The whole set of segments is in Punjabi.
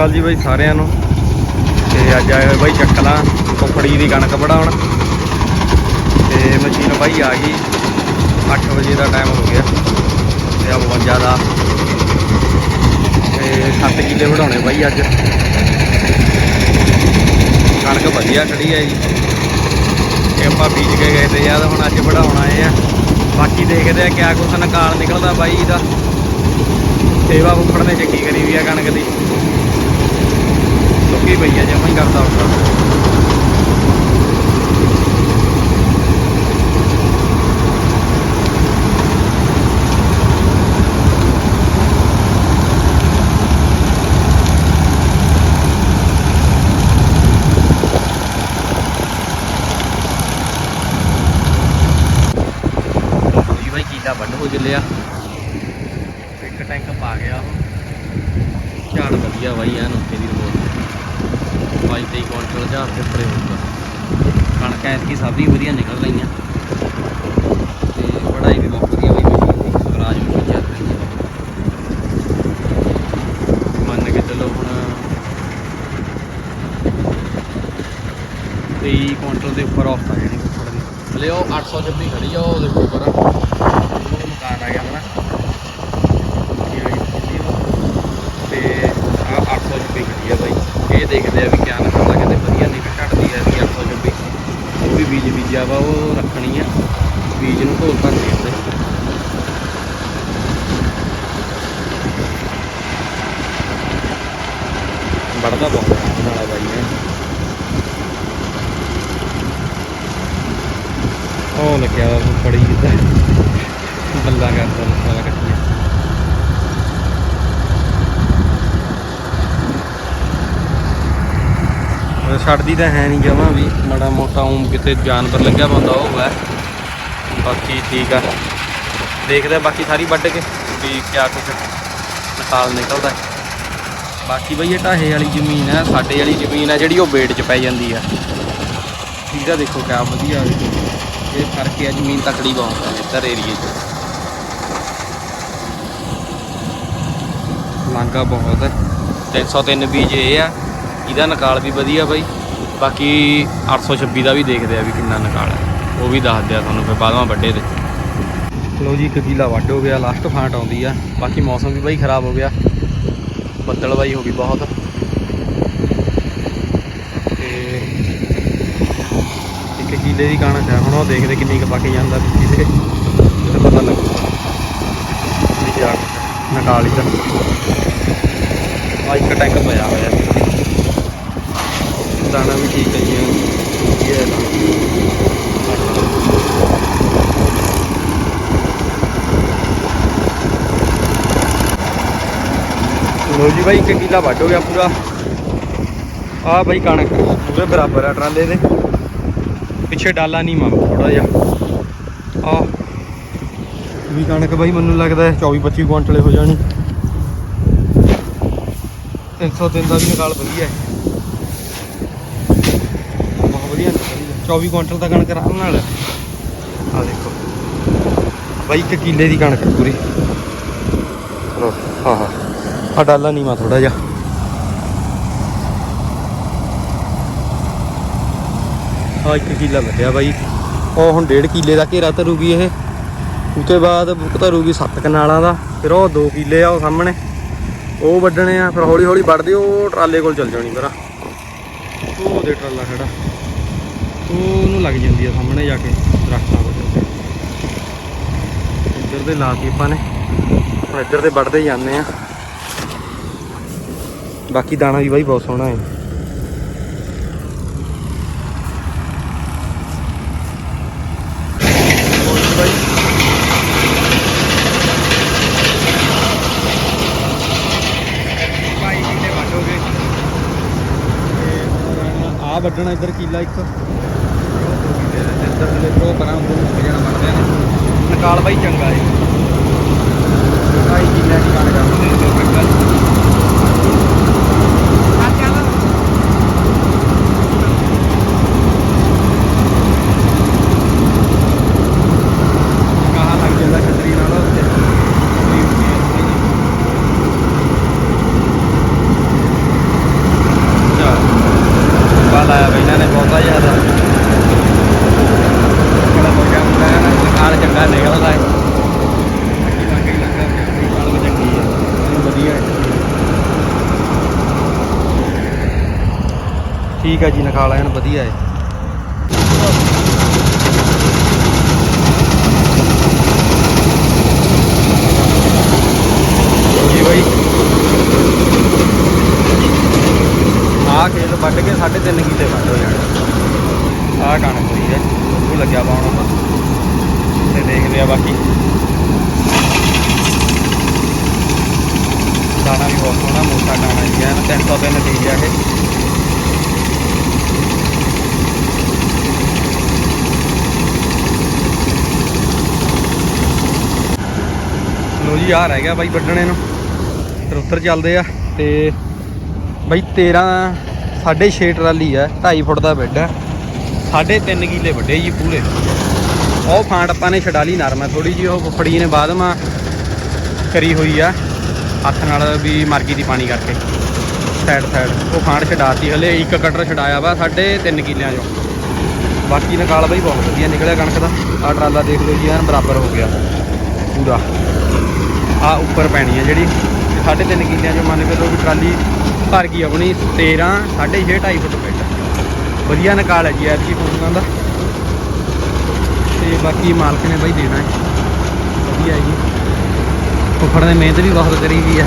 ਅਕਾਲ ਜੀ ਬਾਈ ਸਾਰਿਆਂ ਨੂੰ। ਤੇ ਅੱਜ ਆਏ ਹੋਏ ਬਾਈ ਚੱਕਲਾਂ ਕੁੱਪੜੀ ਦੀ ਕਣਕ ਵਢਾਉਣ ਤੇ ਮਸ਼ੀਨ ਬਾਈ ਆ ਗਈ। 8 ਵਜੇ ਦਾ ਟਾਈਮ ਹੋ ਗਿਆ। ਤੇ ਆ 52 ਦਾ ਤੇ 7 ਕਿੱਲੇ ਵਢਾਉਣੇ ਬਾਈ ਅੱਜ। ਕਣਕ ਵਧੀਆ ਖੜੀ ਹੈ ਜੀ। ਤੇ ਆਪਾਂ ਬੀਜ ਕੇ ਗਏ ਤੇ ਯਾਰ ਹੁਣ ਅੱਜ ਵਢਾਉਣ ਆਏ ਆ। ਬਾਕੀ ਦੇਖਦੇ ਆ ਕਿਆ ਕੁਛ ਨਕਾਲ ਨਿਕਲਦਾ ਬਾਈ ਦਾ। ਸੇਵਾ ਫੁੱਫੜ ਨੇ ਚੰਗੀ ਕਰੀ ਵੀ ਆ ਕਣਕ ਦੀ। ਸੁੱਕੀ ਪਈ ਆ, ਜਮਾਂ ਹੀ ਕਰਦਾ ਹੁੰਦਾ ਜੀ ਵੱਢ ਹੋ ਚੱਲਿਆ। ਇੱਕ ਟੈਂਕ ਪਾ ਗਿਆ ਉਹ। ਝਾੜ ਵਧੀਆ ਬਾਈ, ਐਨ ਉੱਤੇ ਦੀ ਰੋਡ ਬਾਈ ਤੇਈ ਕੁਇੰਟਲ ਝਾੜ ਤੇ ਉੱਪਰੇ ਹੋਊਗਾ ਕਣਕ ਐਤਕੀ ਸਭ ਦੀ ਵਧੀਆ ਨਿਕਲ ਰਹੀਆਂ ਤੇ ਵਢਾਈ ਵੀ ਮੁੱਕ ਰਹੀ ਹੈ ਮਸ਼ੀਨ ਦੀ ਸਵਰਾਜ ਮਸ਼ੀਨ ਚੱਲ ਰਹੀ ਹੈ ਮੰਨ ਕੇ ਚੱਲੋ ਹੁਣ 23 ਕੁਇੰਟਲ ਦੇ ਉੱਪਰ ਆਫ ਆ ਜਾਣੀ ਫੁੱਫੜ ਦੀ। ਹਲੇ ਉਹ 826 ਖੜੀ ਆ, ਉਹ ਦੇਖੋ ਪਰ ਉਹ ਮਕਾਨ ਆ ਗਿਆ ਹਨਾ ਇਹ ਵਾਲੀ ਖਿੱਚੀ ਆ। ਤੇ ਆ 826 ਖੜੀ ਆ ਬਾਈ ਇਹ ਦੇਖਦੇ ਆ ਵੀ ਕਿਆ ਨਸਲ ਕਿਤੇ ਵਧੀਆ ਨਹੀਂ ਘਟਦੀ ਆ, ਵੀ 826 ਉਹ ਵੀ ਬੀਜ ਬੀਜਿਆ ਵਾ, ਉਹ ਰੱਖਣੀ ਆ। ਬੀਜ ਨੂੰ ਢੋਲ ਭਰ ਦੇ ਉੱਤੇ ਵੜਦਾ ਬਹੁਤ ਆਰਾਮ ਬਾਈ ਨੇ ਉਹ ਲੱਗਿਆ ਵਾ, ਫੜੀ ਜਿੱਦਾਂ। ਗੱਲਾਂ ਕਰਦਾ ਲੱਗਾ ਵਾ ਛੱਡਦੀ ਤਾਂ ਹੈ ਨਹੀਂ ਜਮਾਂ ਵੀ। ਮਾੜਾ ਮੋਟਾ ਉਂ ਕਿਤੇ ਜਾਨਵਰ ਲੱਗਿਆ ਬੰਦਾ, ਉਹ ਹੈ। ਬਾਕੀ ਠੀਕ ਆ। ਦੇਖਦੇ ਆ, ਬਾਕੀ ਸਾਰੀ ਵੱਢ ਕੇ ਵੀ ਕਿਆ ਕੁਛ ਨਕਾਲ ਨਿਕਲਦਾ। ਬਾਕੀ ਬਈ ਇਹ ਢਾਹੇ ਵਾਲੀ ਜ਼ਮੀਨ ਹੈ, ਸਾਡੇ ਵਾਲੀ ਜ਼ਮੀਨ ਹੈ, ਜਿਹੜੀ ਉਹ ਵੇਟ 'ਚ ਪੈ ਜਾਂਦੀ ਆ। ਇਹਦਾ ਦੇਖੋ ਕਿਆ ਵਧੀਆ ਇਹ ਫ਼ਰਕ ਹੈ, ਜ਼ਮੀਨ ਤਕੜੀ ਬਹੁਤ ਹੈ, ਇੱਧਰ ਏਰੀਏ 'ਚ। ਲਾਂਗਾ ਬਹੁਤ ਹੈ। 303 ਬੀਜ ਇਹ ਆ। ਇਹਦਾ ਨਿਕਾਲ ਵੀ ਵਧੀਆ ਬਾਈ। ਬਾਕੀ 826 ਦਾ ਵੀ ਦੇਖਦੇ ਆ ਵੀ ਕਿੰਨਾ ਨਿਕਾਲ ਹੈ। ਉਹ ਵੀ ਦੱਸਦੇ ਆ ਤੁਹਾਨੂੰ, ਫਿਰ ਬਾਅਦਾਂ ਵੱਡੇ ਦੇ ਲੋ ਜੀ, ਇੱਕ ਕਿਲਾ ਵੱਢ ਹੋ ਗਿਆ ਲਾਸਟ ਫਾਂਟ ਆਉਂਦੀ ਆ। ਬਾਕੀ ਮੌਸਮ ਵੀ ਬਾਈ ਖਰਾਬ ਹੋ ਗਿਆ। ਬੱਦਲ ਬਾਈ ਹੋ ਗਈ ਬਹੁਤ। ਤੇ ਇੱਕ ਕਿਲੇ ਦੀ ਕਣਕ ਹੈ ਹੁਣ ਉਹ ਦੇਖਦੇ ਕਿੰਨੀ ਕੁ ਪੱਕ ਜਾਂਦਾ ਵੀ ਤੇ ਪਤਾ ਲੱਗੂਗਾ। ਵੀ ਕਿਆ ਨਕਾਲ ਹੀ ਆ ਇੱਕ ਟੈਂਕ ਪਿਆ ਹੋਇਆ। ਦਾਣਾ ਵੀ ਠੀਕ ਹੈ ਜੀ, ਇਹ ਲੋ ਜੀ ਬਾਈ, ਇੱਕ ਕਿੱਲਾ ਵੱਢ ਹੋ ਗਿਆ ਪੂਰਾ। ਆ ਬਾਈ ਕਣਕ, ਪੂਰੇ ਬਰਾਬਰ ਆ ਟਰਾਲੇ ਦੇ। ਪਿੱਛੇ ਡਾਲਾ ਨਹੀਂ ਮਾਂ ਥੋੜਾ ਜਿਹਾ। ਆ ਵੀ ਕਣਕ ਬਾਈ ਮੈਨੂੰ ਲੱਗਦਾ 24 25 ਕੁਇੰਟਲੇ ਹੋ ਜਾਣੀ। 303 ਦਾ ਵੀ ਨਿਕਾਲ ਵਧੀਆ ਹੈ ਬਹੁਤ ਵਧੀਆ ਨਿਕਲੀ ਹੈ। 24 ਕੁਇੰਟਲ ਦਾ ਕਣਕ ਆਰਾਮ ਨਾਲ। ਆ ਦੇਖੋ। ਬਾਈ ਇੱਕ ਕਿੱਲੇ ਦੀ ਕਣਕ ਪੂਰੀ। ਲਓ, ਹਾਂ ਹਾਂ। ਆ ਡਾਲਾ ਨੀਵਾ ਥੋੜਾ ਜਿਹਾ। ਆ ਇੱਕ ਕਿੱਲਾ ਵੱਢਿਆ ਬਾਈ। ਉਹ ਹੁਣ ਡੇਢ ਕਿੱਲੇ ਦਾ ਘੇਰਾ ਧਰੂਗੀ ਇਹ। ਉਤੇ ਬਾਅਦ ਧਰੂਗੀ 7 ਕਨਾਲਾਂ ਦਾ। ਫਿਰ ਉਹ 2 ਕਿੱਲੇ ਆ ਉਹ ਸਾਹਮਣੇ। ਉਹ ਵੱਢਣੇ ਆ ਫਿਰ ਹੌਲੀ ਹੌਲੀ ਵੱਢਦੇ ਉਹ ਟਰਾਲੇ ਕੋਲ ਚੱਲ ਜਾਣੀ ਮੇਰਾ ਉਹ ਦੇ ਟਰਾਲਾ ਖੜਾ। ਉਹ ਉਹਨੂੰ ਲੱਗ ਜਾਂਦੀ ਆ ਸਾਹਮਣੇ ਜਾ ਕੇ ਦਰਖਤਾਂ ਕੋਲ ਇੱਧਰ ਦੇ ਲਾਤੀ ਆਪਾਂ ਨੇ। ਹੁਣ ਇੱਧਰ ਤੇ ਵੱਢਦੇ ਜਾਂਦੇ ਆ। ਬਾਕੀ ਦਾਣਾ ਵੀ ਬਾਈ ਬਹੁਤ ਸੋਹਣਾ ਹੈ। ਆ ਵੱਢਣਾ ਇੱਧਰ ਕੀਲਾ ਇੱਕ। ਥੱਲੇ ਪ੍ਰੋ ਉਹ ਜਾਣਾ ਵੱਢਦੇ ਨੇ ਨਕਾਲ ਬਾਈ ਚੰਗਾ ਹੈ ਭਾਈ ਕਿੰਨੇ ਦੀ ਗੱਲ ਕਰਦੇ? ਨੇ ਕਹਾਂ ਲੱਗ ਜਾਂਦਾ ਛਤਰੀ ਨਾਲ ਉੱਤੇ ਠੀਕ ਹੈ ਜੀ, ਨਖਾਲ ਐਨ ਵਧੀਆ ਹੈ ਜੀ ਬਾਈ। ਆਹ ਖੇਤ ਵੱਢ ਕੇ 3.5 ਕਿੱਲੇ ਵੱਢ ਹੋ ਜਾਣਾ। ਆਹ ਕਣਕ ਹੋਈ ਹੈ ਉਹ ਲੱਗਿਆ ਪਾਉਣਾ ਤੇ ਦੇਖਦੇ ਆ ਬਾਕੀ। ਦਾਣਾ ਵੀ ਬਹੁਤ ਸੋਹਣਾ, ਮੋਟਾ ਦਾਣਾ ਜੀ ਹੈ ਨਾ 300 ਦੇ ਨਤੀਜਾ ਇਹ। ਜੀ ਆ ਰਹਿ ਗਿਆ ਬਾਈ ਵੱਢਣੇ ਨੂੰ। ਫਿਰ ਉੱਤਰ ਚੱਲਦੇ ਆ ਤੇ ਬਾਈ 13 6.5 ਟਰਾਲੀ ਆ 2.5 ਫੁੱਟ ਦਾ ਬੈੱਡ ਆ। 3.5 ਕਿੱਲੇ ਵੱਡੇ ਜੀ ਪੂਰੇ। ਉਹ ਫਾਂਟ ਆਪਾਂ ਨੇ ਛਡਾ ਲਈ ਨਰਮ ਹੈ ਥੋੜੀ ਜੀ ਉਹ ਫੁੱਫੜੀ ਨੇ ਬਾਅਦ ਮਾ ਕਰੀ ਹੋਈ ਆ, ਹੱਥ ਨਾਲ ਵੀ ਮਰਗੀ ਦੀ ਪਾਣੀ ਕਰਕੇ। ਸਾਈਡ ਸਾਈਡ, ਉਹ ਫਾਂਟ ਛਡਾਤੀ ਹਲੇ, ਇੱਕ ਕਟਰ ਛਡਾਇਆ ਵਾ 3.5 ਕਿਲਿਆਂ ਚੋਂ। ਬਾਕੀ ਨਿਕਾਲ ਬਾਈ ਬਹੁਤ ਵਧੀਆ ਨਿਕਲਿਆ ਕਣਕ ਦਾ। ਆ ਟਰਾਲਾ ਦੇਖ ਲਓ ਜੀ, ਐਨ ਬਰਾਬਰ ਹੋ ਗਿਆ। ਪੂਰਾ। ਆ ਉੱਪਰ ਪੈਣੀ ਹੈ ਜਿਹੜੀ। ਤੇ ਸਾਢੇ ਤਿੰਨ ਕਿੱਲਿਆਂ ਚੋਂ ਮੰਨ ਕੇ ਲਓ ਵੀ ਟਰਾਲੀ ਭਰ ਗਈ ਆਪਣੀ 13 6.5 2.5 ਫੁੱਟ ਪਿੱਟ। ਵਧੀਆ ਨਿਕਾਲ ਹੈ ਜੀ ਐਤਕੀ ਫੋਨਾਂ ਦਾ। ਤੇ ਬਾਕੀ ਮਾਲਕ ਨੇ ਬਾਈ ਦੇਣਾ ਹੈ। ਵਧੀਆ ਹੈ ਜੀ। ਫੁੱਫੜ ਨੇ ਮਿਹਨਤ ਵੀ ਬਹੁਤ ਕਰੀ ਵੀ ਹੈ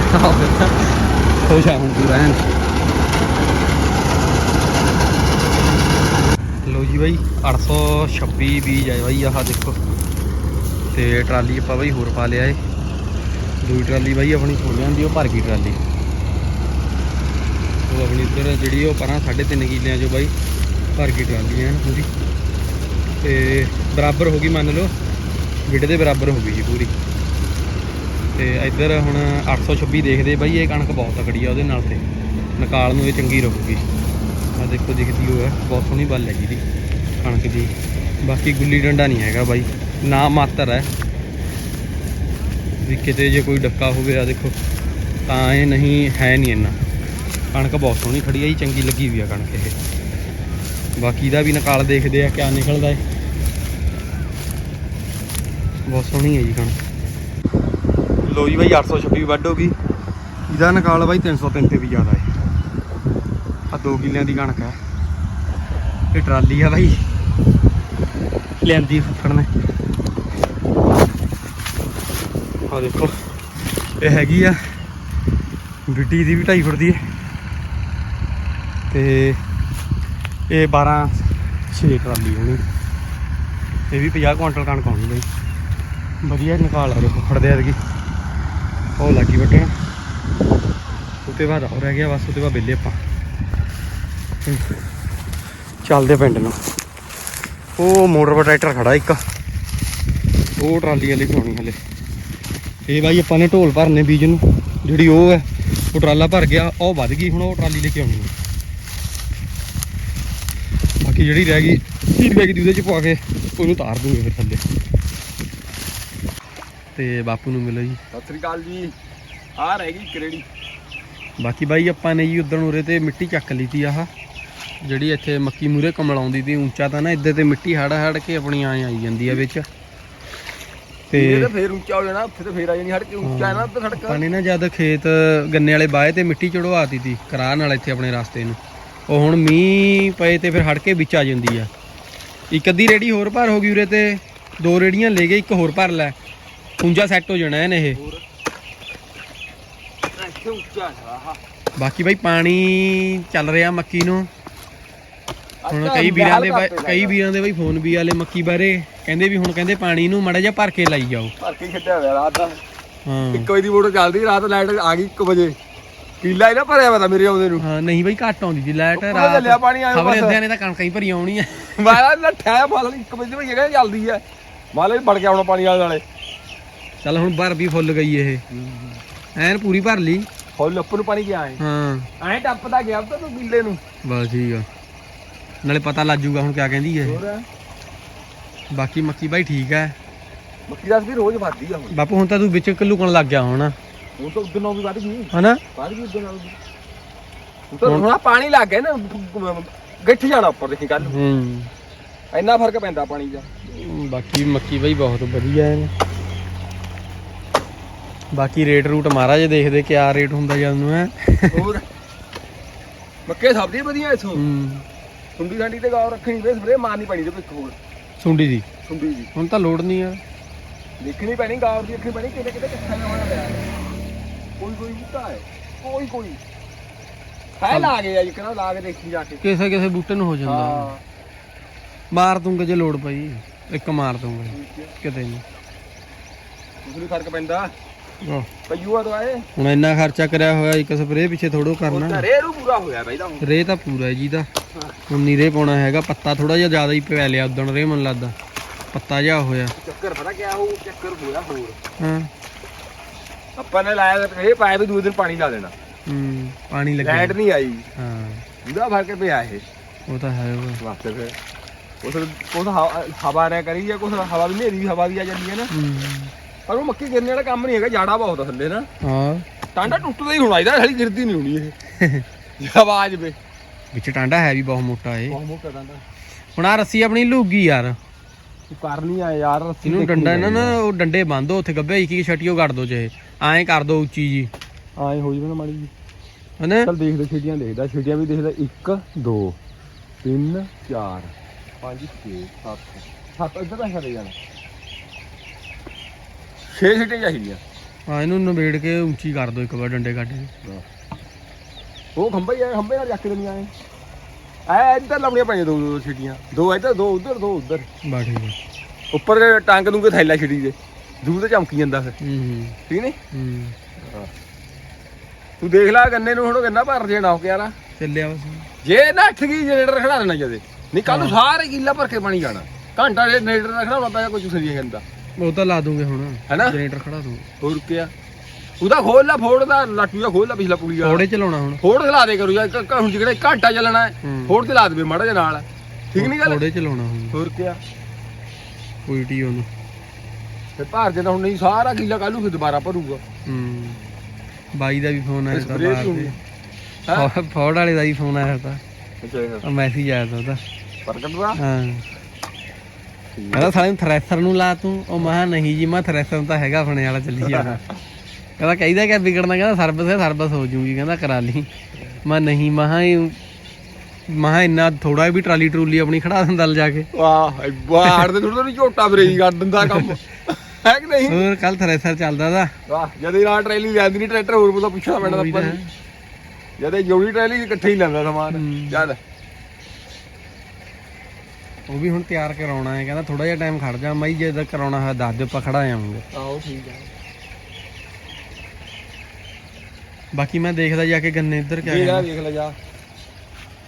ਖੁਸ਼ ਆ ਹੁਣ ਪੂਰਾ ਐਨ ਲੋ ਜੀ ਬਾਈ 826 ਬੀਜ ਆਏ ਬਾਈ, ਆਹ ਦੇਖੋ। ਤੇ ਟਰਾਲੀ ਆਪਾਂ ਬਾਈ ਹੋਰ ਪਾ ਲਿਆ ਏ। ਦੂਜੀ ਟਰਾਲੀ ਬਾਈ ਆਪਣੀ ਖੋਲਿਆਂ ਦੀ ਉਹ ਭਰ ਗਈ ਟਰਾਲੀ। ਉਹ ਆਪਣੀ ਇੱਧਰ ਜਿਹੜੀ ਉਹ ਪਰਾਂ 3.5 ਕਿੱਲਿਆਂ ਚੋਂ ਬਾਈ ਭਰ ਗਈ ਟਰਾਲੀ ਐਨ ਪੂਰੀ। ਤੇ ਬਰਾਬਰ ਹੋ ਗਈ ਮੰਨ ਲਓ ਵਿੱਡ ਦੇ ਬਰਾਬਰ ਹੋ ਗਈ ਜੀ ਪੂਰੀ। ਤੇ ਇੱਧਰ ਹੁਣ 826 ਦੇਖਦੇ ਬਾਈ, ਇਹ ਕਣਕ ਬਹੁਤ ਤਕੜੀ ਆ ਉਹਦੇ ਨਾਲ ਤੇ। ਨਿਕਾਲ ਨੂੰ ਇਹ ਚੰਗੀ ਰਹੂਗੀ। ਆ ਦੇਖੋ ਦਿਖਦੀ ਉਹ ਹੈ, ਬਹੁਤ ਸੋਹਣੀ ਬੱਲ ਹੈਗੀ ਜਿਹਦੀ ਕਣਕ ਦੀ। ਬਾਕੀ ਗੁੱਲੀ ਡੰਡਾ ਨਹੀਂ ਹੈਗਾ ਬਾਈ, ਨਾ ਮਾਤਰ ਹੈ। ਵੀ ਕਿਤੇ ਜੇ ਕੋਈ ਡੱਕਾ ਹੋਵੇ ਆ ਦੇਖੋ, ਤਾਂ ਇਹ ਨਹੀਂ, ਹੈ ਨਹੀਂ ਇੰਨਾ। ਕਣਕ ਬਹੁਤ ਸੋਹਣੀ ਖੜੀ ਆ ਜੀ, ਚੰਗੀ ਲੱਗੀ ਵੀ ਆ ਕਣਕ ਇਹ। ਬਾਕੀ ਦਾ ਵੀ ਨਿਕਾਲ ਦੇਖਦੇ ਆ, ਕਿਆ ਨਿਕਲਦਾ ਹੈ ਬਹੁਤ ਸੋਹਣੀ ਹੈ ਜੀ ਕਣਕ। ਲੋ ਜੀ ਬਾਈ 826 ਵੱਢ ਹੋ ਗਈ। ਇਹਦਾ ਨਿਕਾਲ ਬਾਈ 303 ਤੇ ਵੀ ਜ਼ਿਆਦਾ ਹੈ ਆ 2 ਕਿੱਲਿਆਂ ਦੀ ਕਣਕ ਹੈ ਇਹ ਟਰਾਲੀ ਆ ਬਾਈ। ਲੈਂਦੀ ਫੁੱਫੜ ਨੇ। ਆ ਦੇਖੋ। ਇਹ ਹੈਗੀ ਆ। ਬਿੱਟੀ ਦੀ ਵੀ 2.5 ਫੁੱਟ ਦੀ ਹੈ। ਤੇ ਇਹ 12 6 ਟਰਾਲੀ ਹੋਣੀ। ਇਹ ਵੀ 50 ਕੁਇੰਟਲ ਕਣਕ ਆਉਣੀ ਬਾਈ। ਵਧੀਆ ਨਿਕਾਲ ਆ ਦੇਖੋ ਫੜਦੇ ਆ ਕੀ ਉਹ ਲੱਗੀ ਵੱਟਣ ਉਤੇ ਬਾਅਦ ਹੋ ਰਹਿ ਗਿਆ ਬਸ ਉਤੇ ਬਾਅਦ ਬਿੱਲੇ ਆਪਾਂ। ਚੱਲਦੇ ਪਿੰਡ ਨੂੰ। ਉਹ ਮੋਟਰ ਟਰੈਕਟਰ ਖੜਾ ਇੱਕ। ਉਹ ਟਰਾਲੀ ਵਾਲੀ ਪਾਉਣੀ ਹਲੇ। ਇਹ ਬਾਈ ਆਪਾਂ ਨੇ ਢੋਲ ਭਰਨੇ ਬੀਜ ਨੂੰ ਜਿਹੜੀ ਉਹ ਹੈ ਉਹ ਟਰਾਲਾ ਭਰ ਗਿਆ ਉਹ ਵੱਧ ਗਈ ਹੁਣ ਉਹ ਟਰਾਲੀ ਲੈ ਕੇ ਆਉਣੀ ਹੈ। ਬਾਕੀ ਜਿਹੜੀ ਰਹਿ ਗਈ ਹੀਰ ਰਹਿ ਗਈ ਉਹਦੇ ਚ ਪਾ ਕੇ ਉਹਨੂੰ ਤਾਰ ਦੂੰਗੇ ਫਿਰ ਥੱਲੇ। ਤੇ ਬਾਪੂ ਨੂੰ ਮਿਲੋ ਜੀ। ਸਤਿ ਸ੍ਰੀ ਅਕਾਲ ਜੀ। ਆ ਰਹਿ ਗਈ ਕਰੇੜੀ। ਬਾਕੀ ਬਾਈ ਆਪਾਂ ਨੇ ਜੀ ਉਦੋਂ ਉਰੇ ਤੇ ਮਿੱਟੀ ਚੱਕ ਲਈ ਤੀ ਆਹ। ਜਿਹੜੀ ਇੱਥੇ ਮੱਕੀ ਮੂਰੇ ਕਮਲ ਆਉਂਦੀ ਤੀ ਉੱਚਾ ਤਾਂ ਨਾ ਇੱਧਰ ਤੇ ਮਿੱਟੀ ਹੜ ਹੜ ਕੇ ਆਪਣੀ ਆਂ ਆਈ ਜਾਂਦੀ ਆ ਵਿੱਚ। ਤੇ ਤੇ ਤਾਂ ਫੇਰ ਉੱਚਾ ਹੋ ਜਾਣਾ ਉੱਥੇ ਤੇ ਫੇਰ ਆ ਜਾਣੀ ਹਟ ਕੇ ਉੱਚਾ ਹੈ। ਨਾ ਉੱਤੇ ਸੜਕ। ਆਪਾਂ ਨੇ ਜਦ ਖੇਤ ਗੰਨੇ ਵਾਲੇ ਬਾਏ ਤੇ ਮਿੱਟੀ ਚੜਵਾਤੀ ਤੀ ਕਰਾਰ ਨਾਲ ਇੱਥੇ ਆਪਣੇ ਰਸਤੇ ਨੂੰ। ਉਹ ਹੁਣ ਮੀਂਹ ਪਏ ਤੇ ਫਿਰ ਹੜ ਕੇ ਵਿੱਚ ਆ ਜਾਂਦੀ ਆ। ਇੱਕ ਅੱਧੀ ਰੇੜੀ ਹੋਰ ਭਰ ਹੋ ਗਈ ਉਰੇ ਤੇ ਦੋ ਰੇੜੀਆਂ ਲੈ ਗਏ ਇੱਕ ਹੋਰ ਭਰ ਲੈ। ਪੁੰਜਾ ਸੈੱਟ ਹੋ ਜਾਣਾ ਇਹਨੇ ਇਹ। ਇੱਥੇ ਉੱਚਾ ਹੈ ਆਹ ਬਾਕੀ ਬਾਈ ਪਾਣੀ ਚੱਲ ਰਿਹਾ ਮੱਕੀ ਨੂੰ। ਹੁਣ ਕਈ ਵੀਰਾਂ ਦੇ ਬਾਈ- ਕਈ ਵੀਰਾਂ ਦੇ ਬਈ ਫੋਨ ਵੀ ਆਲੇ ਮੱਕੀ ਬਾਰੇ ਕਹਿੰਦੇ ਵੀ ਹੁਣ ਕਹਿੰਦੇ ਪਾਣੀ ਨੂੰ ਮੜਾ ਜਿਹਾ ਭਰ ਕੇ ਲਾਈ ਜਾਓ। ਭਰ ਕੇ ਛੱਡਿਆ ਹੋਇਆ ਰਾਤ ਦਾ। ਹਾਂ। 1 ਵਜੇ ਦੀ ਮੋਟਰ ਚੱਲਦੀ ਰਾਤ ਲਾਈਟ ਆ ਗਈ 1 ਵਜੇ। ਕੀਲਾ ਹੀ ਨਾ ਭਰਿਆ ਵਾ ਤਾਂ ਮੇਰੇ ਆਉਂਦੇ ਨੂੰ। ਹਾਂ ਨਹੀਂ ਬਈ ਘੱਟ ਆਉਂਦੀ ਜੀ ਲਾਈਟ ਉੱਪਰੋਂ ਚੱਲਿਆ ਪਾਣੀ ਆਇਆ ਖਬਰੇ ਬਸ। ਅੱਧਿਆਂ ਨੇ ਤਾਂ ਕਣਕਾਂ ਹੀ ਭਰੀ ਆਉਣੀ ਆ ਮੈਂ ਨੱਠਿਆ ਮਾਲ 1 ਵਜੇ ਦੀ ਜਗ੍ਹਾ ਚੱਲਦੀ ਹੈ ਮਾਲੇ ਵੜ ਕੇ ਆਉਣਾ ਪਾਣੀ ਵਾਲੇ ਨਾਲੇ। ਚੱਲ ਹੁਣ ਭਰ ਵੀ ਫੁੱਲ ਗਈ ਇਹ। ਐਨ ਪੂਰੀ ਭਰ ਲਈ। ਫੁੱਲ ਉੱਪਰ ਨੂੰ ਪਾਣੀ ਗਿਆ ਐ ਹਾਂ। ਐਂ ਟੱਪਦਾ ਗਿਆ ਤਾਂ ਤੂੰ ਕੀਲੇ ਨੂੰ। ਬਸ ਠੀਕ ਆ। ਨਾਲੇ ਪਤਾ ਲੱਗ ਜੂਗਾ ਹੁਣ ਕਿਆ ਕਹਿੰਦੀ ਹੈ ਹੋਰ? ਬਾਕੀ ਮੱਕੀ ਬਾਈ ਠੀਕ ਹੈ ਮੱਕੀ ਦਾ ਵੀ ਰੋਜ਼ ਵੱਧਦੀ ਆ ਹੁਣ। ਬਾਪੂ ਹੁਣ ਤਾਂ ਤੂੰ ਵਿੱਚ ਘਲੂਕਣ ਲੱਗ ਗਿਆ ਹੁਣ। ਹੁਣ ਤਾਂ ਉਦੋਂ ਨਾਲ ਵੀ ਵੱਧ ਗਈ ਹਨਾ? ਵੱਧ ਗਈ ਉਦੋਂ ਨਾਲ ਵੀ। ਹੁਣ ਤਾਂ ਹੁਣ ਆਹ ਪਾਣੀ ਲੱਗ ਗਿਆ ਨਾ ਗਿੱਠ ਜਾਣਾ ਉੱਪਰ ਦੇਖੀ ਕੱਲ ਹੂੰ। ਇੰਨਾ ਫ਼ਰਕ ਪੈਂਦਾ ਪਾਣੀ ਦਾ। ਬਾਕੀ ਮੱਕੀ ਬਾਈ ਬਹੁਤ ਵਧੀਆ ਹੈ ਬਾਕੀ ਰੇਟ ਰੂਟ ਮਹਾਰਾਜ ਦੇਖਦੇ ਕਿਆ ਰੇਟ ਹੁੰਦਾ ਜਦ ਨੂੰ ਹੈ। ਹੋਰ? ਮੱਕੇ ਸਭ ਦੀ ਵਧੀਆ ਇਥੋਂ। ਹੂੰ। ਸੁੰਡੀ ਸਾਡੀ ਤੇ ਗਾਉ ਰੱਖਣੀ ਵੇ ਸਪਰੇ ਮਾਰਨੀ ਪੈਣੀ ਤੇ ਪਿੱਕ ਹੋਰ ਸੁੰਡੀ ਦੀ? ਸੁੰਡੀ ਦੀ ਹੁਣ ਤਾਂ ਲੋੜ ਨਹੀਂ ਆ। ਦੇਖਣੀ ਪੈਣੀ ਗਾਉ ਦੀ ਅੱਖੀ ਪੈਣੀ ਕਿਤੇ ਕਿਤੇ ਕਿੱਥੇ ਨਾ ਹੋਣਾ ਪਿਆ। ਕੋਈ ਕੋਈ ਬੂਟਾ ਹੈ। ਕੋਈ ਕੋਈ। ਹੈ ਲਾ ਗਏ ਆ ਜੀ ਕਿਹਨਾਂ ਲਾ ਕੇ ਦੇਖੀ ਜਾ ਕੇ। ਕਿਸੇ ਕਿਸੇ ਬੂਟੇ ਨੂੰ ਹੋ ਜਾਂਦਾ। ਹਾਂ। ਮਾਰ ਦੂੰਗਾ ਜੇ ਲੋੜ ਪਈ। ਇੱਕ ਮਾਰ ਦੂੰਗਾ। ਠੀਕ ਹੈ। ਕਿਤੇ ਨਹੀਂ। ਉਸ ਨੂੰ ਫ਼ਰਕ ਪੈਂਦਾ। ਆਹ, ਪਈਊਆ ਦਵਾਏ ਹੁਣ ਇੰਨਾ ਖਰਚਾ ਕਰਿਆ ਹੋਇਆ ਇੱਕ ਸਪਰੇਅ ਪਿੱਛੇ ਥੋੜੋ ਉਹ ਕਰਨਾ। ਘਰੇ ਨੂੰ ਪੂਰਾ ਹੋਇਆ ਬਈ ਦਾ ਹੁਣ। ਰੇ ਤਾਂ ਪੂਰਾ ਹੈ ਜੀ ਦਾ। ਹੁਣ ਨੀਰੇ ਪਾਉਣਾ ਹੈਗਾ ਪੱਤਾ ਥੋੜਾ ਜਿਹਾ ਜ਼ਿਆਦਾ ਹੀ ਪੈ ਲਿਆ ਉਦਣ ਰੇ ਮਨ ਲੱਗਦਾ। ਪੱਤਾ ਜਿਹਾ ਹੋਇਆ। ਚੱਕਰ ਪਤਾ ਕਿਆ ਹੋ ਚੱਕਰ ਹੋਇਆ ਹੋਰ। ਹਾਂ। ਆਪਾਂ ਨੇ ਲਾਇਆ ਤਾਂ ਇਹ ਪਾਇਆ ਵੀ ਦੂਜੇ ਦਿਨ ਪਾਣੀ ਲਾ ਦੇਣਾ। ਹੂੰ ਪਾਣੀ ਲੱਗਿਆ ਲਾਈਟ ਨਹੀਂ ਆਈ। ਹਾਂ। ਉਹਦਾ ਫ਼ਰਕ ਪਿਆ ਇਹ। ਉਹ ਤਾਂ ਹੈ ਉਹ ਵਾਸਤੇ ਫਿਰ। ਉਸ ਉਸ ਹਵਾ- ਹਵਾ ਨੇ ਕਰੀ ਜਾਂ ਕੁਛ ਹਵਾ ਵੀ ਨੇਰੀ ਹਵਾ ਵੀ ਆ ਜਾਂਦੀ ਹੈ ਨਾ। ਹੂੰ। ਪਰ ਉਹ ਮੱਕੀ ਗਿਰਨੇ ਵਾਲਾ ਕੰਮ ਨਹੀਂ ਹੈਗਾ ਜਾੜਾ ਬਹੁਤ ਆ ਥੱਲੇ ਨਾ। ਹਾਂ। ਟਾਂਡਾ ਟੁੱਟਦਾ ਹੀ ਹੋਣਾ ਇਹਦਾ ਹਲੀ ਗਿਰਦੀ ਨਹੀਂ ਹੋਣੀ ਇਹ। ਜੇ ਹਵਾ ਆ ਜਵੇ ਵਿੱਚ ਟਾਂਡਾ ਹੈ ਵੀ ਬਹੁਤ ਮੋਟਾ ਏ ਬਹੁਤ ਮੋਟਾ ਟਾਂਡਾ। ਹੁਣ ਆ ਰੱਸੀ ਆਪਣੀ ਲੂਗੀ ਯਾਰ। ਤੂੰ ਕਰ ਨਹੀਂ ਆ ਯਾਰ ਰੱਸੀ ਇਹਨੂੰ ਡੰਡਾ ਇਹਨਾਂ ਨਾ ਉਹ ਡੰਡੇ ਬੰਨ੍ਹੋ ਉੱਥੇ ਗੱਬੇ ਇੱਕ ਇੱਕ ਛਟੀਓ ਕੱਢ ਦੋ ਜੇ। ਐਂ ਕਰ ਦੋ ਉੱਚੀ ਜੀ। ਆਏ ਹੋਈ ਬਣਾ ਮਾੜੀ ਜੀ। ਹਨਾ? ਚੱਲ ਦੇਖਦੇ ਛੇਟੀਆਂ ਦੇਖਦਾ ਛੇਟੀਆਂ ਵੀ ਦੇਖਦਾ। 1 2 3 4 5 6 7 7 ਇੱਧਰ ਤਾਂ ਛੱਡ ਜਾਣਾ 6 ਛੇਟੀਆਂ ਚਾਹੀਦੀਆਂ ਹਾਂ ਇਹਨੂੰ ਨਵੇੜ ਕੇ ਉੱਚੀ ਕਰ ਦੋ ਇੱਕ ਵਾਰ ਡੰਡੇ ਕੱਢ ਕੇ। ਉਹ ਖੰਭੇ ਆ ਖੰਭੇ ਨਾਲ ਚੱਕ ਕੇ ਨਹੀਂ ਆਏ ਐ ਇੱਧਰ ਲਾਉਣੀਆਂ ਪਈਆਂ ਦੋ ਦੋ ਛੇਟੀਆਂ ਦੋ ਇੱਧਰ ਦੋ ਉੱਧਰ ਦੋ ਉੱਧਰ। ਬਾ ਠੀਕ ਹੈ ਉੱਪਰ ਟੰਗ ਦੂੰਗੇ ਥੈਲਾ ਛੇੜੀ ਦੇ? ਦੂਰ ਤੇ ਚਮਕੀ ਜਾਂਦਾ ਫਿਰ। ਹੂੰ ਹੂੰ, ਠੀਕ ਨਹੀਂ? ਹੂੰ। ਤੂੰ ਦੇਖ ਲੈ ਗੰਨੇ ਨੂੰ ਹੁਣ ਗੰਨਾ ਭਰ ਦੇਣਾ ਹੋ ਗਿਆ ਨਾ ਚੱਲਿਆ ਬਸ। ਜੇ ਨਾ ਅੱਠ ਗਈ ਜਨਰੇਟਰ ਖੜਾ ਦੇਣਾ ਜਦੇ। ਨਹੀਂ ਕੱਲ ਨੂੰ ਸਾਰੇ ਕਿੱਲਾ ਭਰ ਕੇ ਪਾਣੀ ਜਾਣਾ। ਘੰਟਾ ਦੇ ਜਨਰੇਟਰ ਹੁੰਦਾ ਪਿਆ ਕੁਝ ਸਰੀਏ ਗੰਦਾ ਉਹ ਤਾਂ ਲਾ ਦੂੰਗੇ ਹੁਣ। ਹੈਨਾ? ਜਨਰੇਟਰ ਖੜਾ ਦੂੰ। ਹੋਰ ਕਿਆ ਉਹਦਾ ਖੋਲ ਲਾ ਫੋੜ ਦਾ ਲਾਟੂ ਦਾ ਖੋਲ ਲਾ ਪਿਛਲਾ ਪੁਲੀ ਵਾਲਾ ਥੋੜੇ ਚਲਾਉਣਾ ਹੁਣ। ਫੋੜ ਖਲਾ ਦੇ ਕਰੂ ਯਾਰ ਕ- ਕ- ਹੁਣ ਜਿਹੜਾ ਘੰਟਾ ਚੱਲਣਾ ਹੈ ਹੂੰ। ਫੋੜ ਤੇ ਲਾ ਦੇਵੇ ਮਾੜਾ ਜਿਹਾ ਨਾਲ। ਠੀਕ ਨਹੀਂ ਗੱਲ? ਥੋੜੇ ਚਲਾਉਣਾ ਹੁਣ। ਹੋਰ ਕਿਆ ਉਲਟੀ ਉਹਨੂੰ। ਤੇ ਭਰ ਜੇ ਤਾਂ ਹੁਣ ਨਹੀਂ ਸਾਰਾ ਕਿੱਲਾ ਕੱਲੂ ਫਿਰ ਦੁਬਾਰਾ ਭਰੂਗਾ। ਹੂੰ। ਬਾਈ ਦਾ ਵੀ ਫੋਨ ਆਇਆ ਤਾਂ ਸਪਰੇਅ ਬਾਹਰ ਕਿਉਂ ਦੇ। ਹਾਂ? ਫੌ- ਫੌੜ ਵਾਲੇ ਦਾ ਵੀ ਫੋਨ ਆਇਆ ਤਾਂ। ਅੱਛਾ ਮੈਸੇਜ ਆਇਆ ਤਾਂ ਉਹਦਾ। ਪ੍ਰਗਟ ਦਾ? ਹਾਂ। ਕਹਿੰਦਾ ਸਾਲੇ ਨੂੰ ਥ੍ਰੈਸ਼ਰ ਨੂੰ ਲਾ ਤੂੰ। ਉਹ ਮਹਾ ਨਹੀਂ ਜੀ ਮੈਂ ਥ੍ਰੈਸ਼ਰ ਤਾਂ ਹੈਗਾ ਆਪਣੇ ਵਾਲਾ ਚੱਲੀ ਜਾਣਾ। ਕਹਿੰਦਾ ਕਹਿੰਦਾ ਕਿ ਵਿਗੜਨਾ ਕਹਿੰਦਾ ਸਰਵਿਸ ਹੈ ਸਰਵਿਸ ਹੋ ਜੂਗੀ ਕਹਿੰਦਾ ਕਰਾ ਲਈ। ਮੈਂ ਨਹੀਂ ਮਹਾ ਮਹਾ ਇੰਨਾ ਥੋੜਾ ਵੀ ਟਰਾਲੀ ਟਰੂਲੀ ਆਪਣੀ ਖੜਾ ਦਿੰਦਾ ਲ ਜਾ ਕੇ। ਵਾਹ ਬਾਹਰ ਦੇ ਥੋੜਾ ਨਹੀਂ ਝੋਟਾ ਬਰੇਈ ਕਰ ਦਿੰਦਾ ਕੰਮ। ਹੈ ਕਿ ਨਹੀਂ? ਹੋਰ ਕੱਲ ਥ੍ਰੈਸ਼ਰ ਚੱਲਦਾ ਦਾ। ਵਾਹ ਜਦ ਇਹ ਨਾਲ ਟਰੈਲੀ ਜਾਂਦੀ ਨਹੀਂ ਟਰੈਕਟਰ ਹੋਰ ਬੋਲਾ ਪੁੱਛਣਾ ਪੈਣਾ ਉਹੀ ਆਪਾਂ ਤਾਂ। ਨੂੰ। ਜਦ ਇਹ ਜੋੜੀ ਟਰੈਲੀ ਇਕੱਠੇ ਹੀ ਲੈਂਦਾ ਸਮਾਨ। ਚੱਲ। ਉਹ ਵੀ ਹੁਣ ਤਿਆਰ ਕਰਾਉਣਾ ਹੈ ਕਹਿੰਦਾ ਥੋੜਾ ਜਿਹਾ ਟਾਈਮ ਖੜ ਜਾ ਮੈਂ ਜੇ ਤੱਕ ਕਰਾਉਣਾ ਹੋਇਆ ਦੱਸ ਦਿਓ ਆਪਾਂ ਖੜਾ ਜਾਵਾਂਗੇ ਆਓ ਠੀਕ ਹੈ ਬਾਕੀ ਮੈਂ ਦੇਖਦਾ ਜਾ ਕੇ ਗੰਨੇ ਇੱਧਰ ਕਿਆ ਕਹਿੰਦਾ। ਦੇਖ ਲੈ ਜਾ।